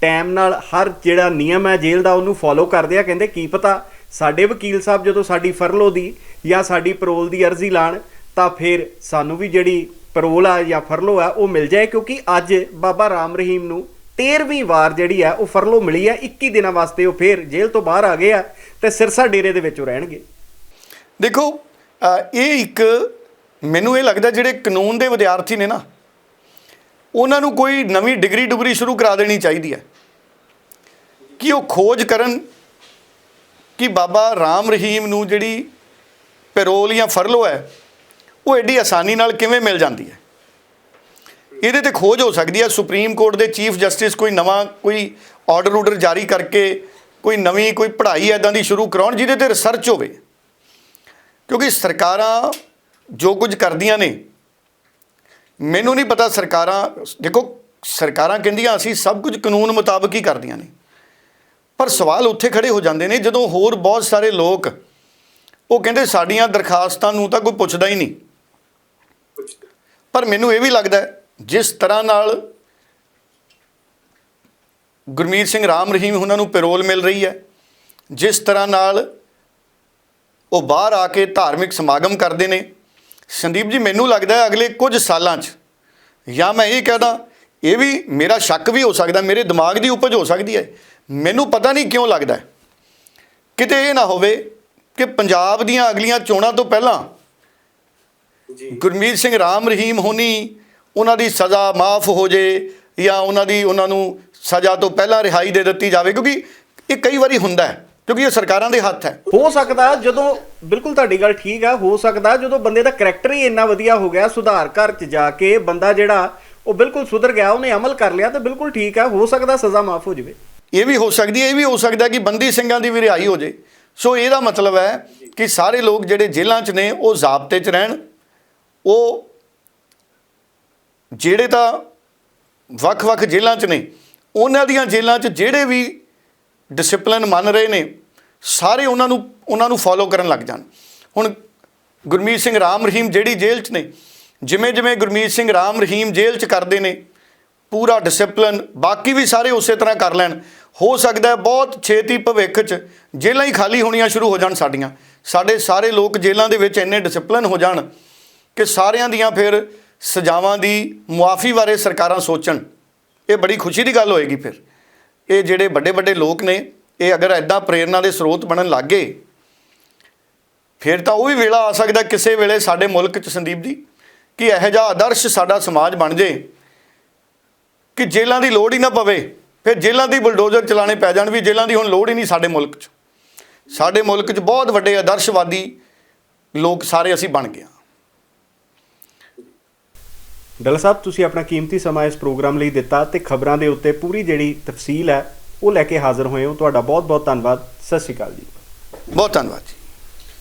ਟਾਈਮ ਨਾਲ ਹਰ ਜਿਹੜਾ ਨਿਯਮ ਹੈ ਜੇਲ੍ਹ ਦਾ ਉਹਨੂੰ ਫੋਲੋ ਕਰਦੇ ਆ। ਕਹਿੰਦੇ ਕੀ ਪਤਾ ਸਾਡੇ ਵਕੀਲ ਸਾਹਿਬ ਜਦੋਂ ਸਾਡੀ ਫਰਲੋ ਦੀ ਜਾਂ ਸਾਡੀ ਪੈਰੋਲ ਦੀ ਅਰਜ਼ੀ ਲਾਣ ਤਾਂ ਫਿਰ ਸਾਨੂੰ ਵੀ ਜਿਹੜੀ ਪੈਰੋਲ ਆ ਜਾਂ ਫਰਲੋ ਆ, ਉਹ ਮਿਲ ਜਾਏ ਕਿਉਂਕਿ ਅੱਜ ਬਾਬਾ ਰਾਮ ਰਹੀਮ ਨੂੰ 13ਵੀਂ ਵਾਰ ਜਿਹੜੀ ਆ, ਉਹ ਫਰਲੋ ਮਿਲੀ ਆ। 21 ਦਿਨਾਂ ਵਾਸਤੇ ਉਹ ਫਿਰ ਜੇਲ੍ਹ ਤੋਂ ਬਾਹਰ ਆ ਗਏ ਆ ਤੇ ਸਿਰਸਾ ਡੇਰੇ ਦੇ ਵਿੱਚ ਉਹ ਰਹਿਣਗੇ। ਦੇਖੋ ਇਹ ਇੱਕ ਮੈਨੂੰ ਇਹ ਲੱਗਦਾ ਜਿਹੜੇ ਕਾਨੂੰਨ ਦੇ ਵਿਦਿਆਰਥੀ ਨੇ ਨਾ, ਉਹਨਾਂ ਨੂੰ ਕੋਈ ਨਵੀਂ ਡਿਗਰੀ ਡੁਗਰੀ ਸ਼ੁਰੂ ਕਰਾ ਦੇਣੀ ਚਾਹੀਦੀ ਹੈ। ਕਿ ਉਹ ਖੋਜ ਕਰਨ ਕਿ ਬਾਬਾ ਰਾਮ ਰਹੀਮ ਨੂੰ ਜਿਹੜੀ ਪੈਰੋਲ ਜਾਂ ਫਰਲੋ ਹੈ ਉਹ ਐਡੀ ਆਸਾਨੀ ਨਾਲ ਕਿਵੇਂ ਮਿਲ ਜਾਂਦੀ ਹੈ? ਇਹਦੇ ਤੇ ਖੋਜ ਹੋ ਸਕਦੀ ਹੈ। ਸੁਪਰੀਮ ਕੋਰਟ ਦੇ ਚੀਫ ਜਸਟਿਸ ਕੋਈ ਨਵਾਂ, ਕੋਈ ਆਰਡਰ ਆਰਡਰ ਜਾਰੀ ਕਰਕੇ ਕੋਈ ਨਵੀਂ, ਕੋਈ ਪੜ੍ਹਾਈ ਐਦਾਂ ਦੀ ਸ਼ੁਰੂ ਕਰਾਉਣ ਜਿਹਦੇ ਤੇ ਰਿਸਰਚ ਹੋਵੇ। ਕਿਉਂਕਿ ਸਰਕਾਰਾਂ ਜੋ ਕੁਝ ਕਰਦੀਆਂ ਨੇ, ਮੈਨੂੰ ਨਹੀਂ ਪਤਾ ਸਰਕਾਰਾਂ, ਦੇਖੋ ਸਰਕਾਰਾਂ ਕਹਿੰਦੀਆਂ ਅਸੀਂ ਸਭ ਕੁਝ ਕਾਨੂੰਨ ਮੁਤਾਬਕ ਹੀ ਕਰਦੀਆਂ ਨੇ। ਪਰ ਸਵਾਲ ਉੱਥੇ ਖੜੇ ਹੋ ਜਾਂਦੇ ਨੇ ਜਦੋਂ ਹੋਰ ਬਹੁਤ ਸਾਰੇ ਲੋਕ ਉਹ ਕਹਿੰਦੇ ਸਾਡੀਆਂ ਦਰਖਾਸਤਾਂ ਨੂੰ ਤਾਂ ਕੋਈ ਪੁੱਛਦਾ ਹੀ ਨਹੀਂ। ਪਰ ਮੈਨੂੰ ਇਹ ਵੀ ਲੱਗਦਾ ਜਿਸ ਤਰ੍ਹਾਂ ਨਾਲ ਗੁਰਮੀਤ ਸਿੰਘ ਰਾਮ ਰਹੀਮ ਉਹਨਾਂ ਨੂੰ ਪੈਰੋਲ ਮਿਲ ਰਹੀ ਹੈ, ਜਿਸ ਤਰ੍ਹਾਂ ਨਾਲ ਉਹ ਬਾਹਰ ਆ ਕੇ ਧਾਰਮਿਕ ਸਮਾਗਮ ਕਰਦੇ ਨੇ। ਸੰਦੀਪ ਜੀ, ਮੈਨੂੰ ਲੱਗਦਾ ਹੈ ਅਗਲੇ ਕੁਝ ਸਾਲਾਂ 'ਚ, ਜਾਂ ਮੈਂ ਇਹ ਕਹਦਾ ਇਹ ਵੀ ਮੇਰਾ ਸ਼ੱਕ ਵੀ ਹੋ ਸਕਦਾ, ਮੇਰੇ ਦਿਮਾਗ ਦੀ ਉਪਜ ਹੋ ਸਕਦੀ ਹੈ। ਮੈਨੂੰ ਪਤਾ ਨਹੀਂ ਕਿਉਂ ਲੱਗਦਾ ਕਿਤੇ ਇਹ ਨਾ ਹੋਵੇ ਕਿ ਪੰਜਾਬ ਦੀਆਂ ਅਗਲੀਆਂ ਚੋਣਾਂ ਤੋਂ ਪਹਿਲਾਂ ਗੁਰਮੀਤ ਸਿੰਘ ਰਾਮ ਰਹੀਮ ਹੋਣੀ ਉਹਨਾਂ ਦੀ ਸਜ਼ਾ ਮਾਫ ਹੋ ਜੇ ਜਾਂ ਉਹਨਾਂ ਦੀ ਉਹਨਾਂ ਨੂੰ ਸਜ਼ਾ ਤੋਂ ਪਹਿਲਾਂ ਰਿਹਾਈ ਦੇ ਦਿੱਤੀ ਜਾਵੇ ਕਿਉਂਕਿ ਇਹ ਕਈ ਵਾਰੀ ਹੁੰਦਾ ਹੈ ਕਿਉਂਕਿ ਇਹ ਸਰਕਾਰਾਂ ਦੇ ਹੱਥ ਹੈ। ਹੋ ਸਕਦਾ ਜਦੋਂ ਬਿਲਕੁਲ ਤੁਹਾਡੀ ਗੱਲ ਠੀਕ ਆ ਹੋ ਸਕਦਾ ਜਦੋਂ ਬੰਦੇ ਦਾ ਕਰੈਕਟਰ ਹੀ ਇੰਨਾ ਵਧੀਆ ਹੋ ਗਿਆ ਸੁਧਾਰ ਘਰ ਚ ਜਾ ਕੇ ਬੰਦਾ ਜਿਹੜਾ ਉਹ ਬਿਲਕੁਲ ਸੁਧਰ ਗਿਆ ਉਹਨੇ ਅਮਲ ਕਰ ਲਿਆ ਤਾਂ ਬਿਲਕੁਲ ਠੀਕ ਆ ਹੋ ਸਕਦਾ ਸਜ਼ਾ ਮਾਫ ਹੋ ਜਾਵੇ। ਇਹ ਵੀ ਹੋ ਸਕਦੀ ਹੈ ਇਹ ਵੀ ਹੋ ਸਕਦਾ ਕਿ ਬੰਦੀ ਸਿੰਘਾਂ ਦੀ ਵੀ ਰਿਹਾਈ ਹੋ ਜੇ। ਸੋ ਇਹਦਾ ਮਤਲਬ ਹੈ ਕਿ ਸਾਰੇ ਲੋਕ ਜਿਹੜੇ ਜੇਲ੍ਹਾਂ 'ਚ ਨੇ ਉਹ ਜ਼ਾਬਤੇ 'ਚ ਰਹਿਣ ਉਹ ਜਿਹੜੇ ਤਾਂ ਵੱਖ-ਵੱਖ ਜੇਲ੍ਹਾਂ 'ਚ ਨੇ, ਉਹਨਾਂ ਦੀਆਂ ਜੇਲ੍ਹਾਂ 'ਚ ਜਿਹੜੇ ਵੀ ਡਿਸਪਲਿਨ ਮੰਨ ਰਹੇ ਨੇ, ਸਾਰੇ ਉਹਨਾਂ ਨੂੰ ਉਹਨਾਂ ਨੂੰ ਫੋਲੋ ਕਰਨ ਲੱਗ ਜਾਣ। ਹੁਣ ਗੁਰਮੀਤ ਸਿੰਘ ਰਾਮ ਰਹੀਮ ਜਿਹੜੀ ਜੇਲ੍ਹ 'ਚ ਨੇ, ਜਿਵੇਂ ਜਿਵੇਂ ਗੁਰਮੀਤ ਸਿੰਘ ਰਾਮ ਰਹੀਮ ਜੇਲ੍ਹ 'ਚ ਕਰਦੇ ਨੇ, ਪੂਰਾ ਡਿਸਪਲਿਨ ਬਾਕੀ ਵੀ ਸਾਰੇ ਉਸੇ ਤਰ੍ਹਾਂ ਕਰ ਲੈਣ। ਹੋ ਸਕਦਾ ਬਹੁਤ ਛੇਤੀ ਭਵਿੱਖ 'ਚ ਜੇਲ੍ਹਾਂ ਹੀ ਖਾਲੀ ਹੋਣੀਆਂ ਸ਼ੁਰੂ ਹੋ ਜਾਣ ਸਾਡੀਆਂ। ਸਾਡੇ ਸਾਰੇ ਲੋਕ ਜੇਲ੍ਹਾਂ ਦੇ ਵਿੱਚ ਇੰਨੇ ਡਿਸਪਲਿਨ ਹੋ ਜਾਣ। ਕਿ ਸਾਰਿਆਂ ਦੀਆਂ ਫਿਰ ਸਜ਼ਾਵਾਂ ਦੀ ਮੁਆਫੀ ਬਾਰੇ ਸਰਕਾਰਾਂ ਸੋਚਣ। ਇਹ ਬੜੀ ਖੁਸ਼ੀ ਦੀ ਗੱਲ ਹੋਏਗੀ ਫਿਰ। ਇਹ ਜਿਹੜੇ ਵੱਡੇ ਵੱਡੇ ਲੋਕ ਨੇ, ਇਹ ਅਗਰ ਐਦਾਂ ਪ੍ਰੇਰਣਾ ਦੇ ਸਰੋਤ ਬਣਨ ਲੱਗੇ ਫਿਰ ਤਾਂ ਉਹ ਵੀ ਵੇਲਾ ਆ ਸਕਦਾ ਕਿਸੇ ਵੇਲੇ ਸਾਡੇ ਮੁਲਕ 'ਚ ਸੰਦੀਪ ਜੀ, ਕਿ ਇਹੋ ਜਿਹਾ ਆਦਰਸ਼ ਸਾਡਾ ਸਮਾਜ ਬਣ ਜੇ, ਕਿ ਜੇਲ੍ਹਾਂ ਦੀ ਲੋੜ ਹੀ ਨਾ ਪਵੇ, ਫਿਰ ਜੇਲ੍ਹਾਂ ਦੀ ਬੁਲਡੋਜ਼ਰ ਚਲਾਣੇ ਪੈ ਜਾਣ ਵੀ ਜੇਲ੍ਹਾਂ ਦੀ ਹੁਣ ਲੋੜ ਹੀ ਨਹੀਂ ਸਾਡੇ ਮੁਲਕ 'ਚ। ਸਾਡੇ ਮੁਲਕ 'ਚ ਬਹੁਤ ਵੱਡੇ ਆਦਰਸ਼ਵਾਦੀ ਲੋਕ ਸਾਰੇ ਅਸੀਂ ਬਣ ਗਏ ਹਾਂ। ਡੱਲਾ ਸਾਹਿਬ, ਤੁਸੀਂ ਆਪਣਾ ਕੀਮਤੀ ਸਮਾਂ ਇਸ ਪ੍ਰੋਗਰਾਮ ਲਈ ਦਿੱਤਾ ਤੇ ਖਬਰਾਂ ਦੇ ਉੱਤੇ ਪੂਰੀ ਜਿਹੜੀ ਤਫਸੀਲ ਹੈ, ਉਹ ਲੈ ਕੇ ਹਾਜ਼ਰ ਹੋਏ ਹੋ। ਤੁਹਾਡਾ ਬਹੁਤ ਬਹੁਤ ਧੰਨਵਾਦ। ਸਤਿ ਸ਼੍ਰੀ ਅਕਾਲ ਜੀ। ਬਹੁਤ ਧੰਨਵਾਦ ਜੀ।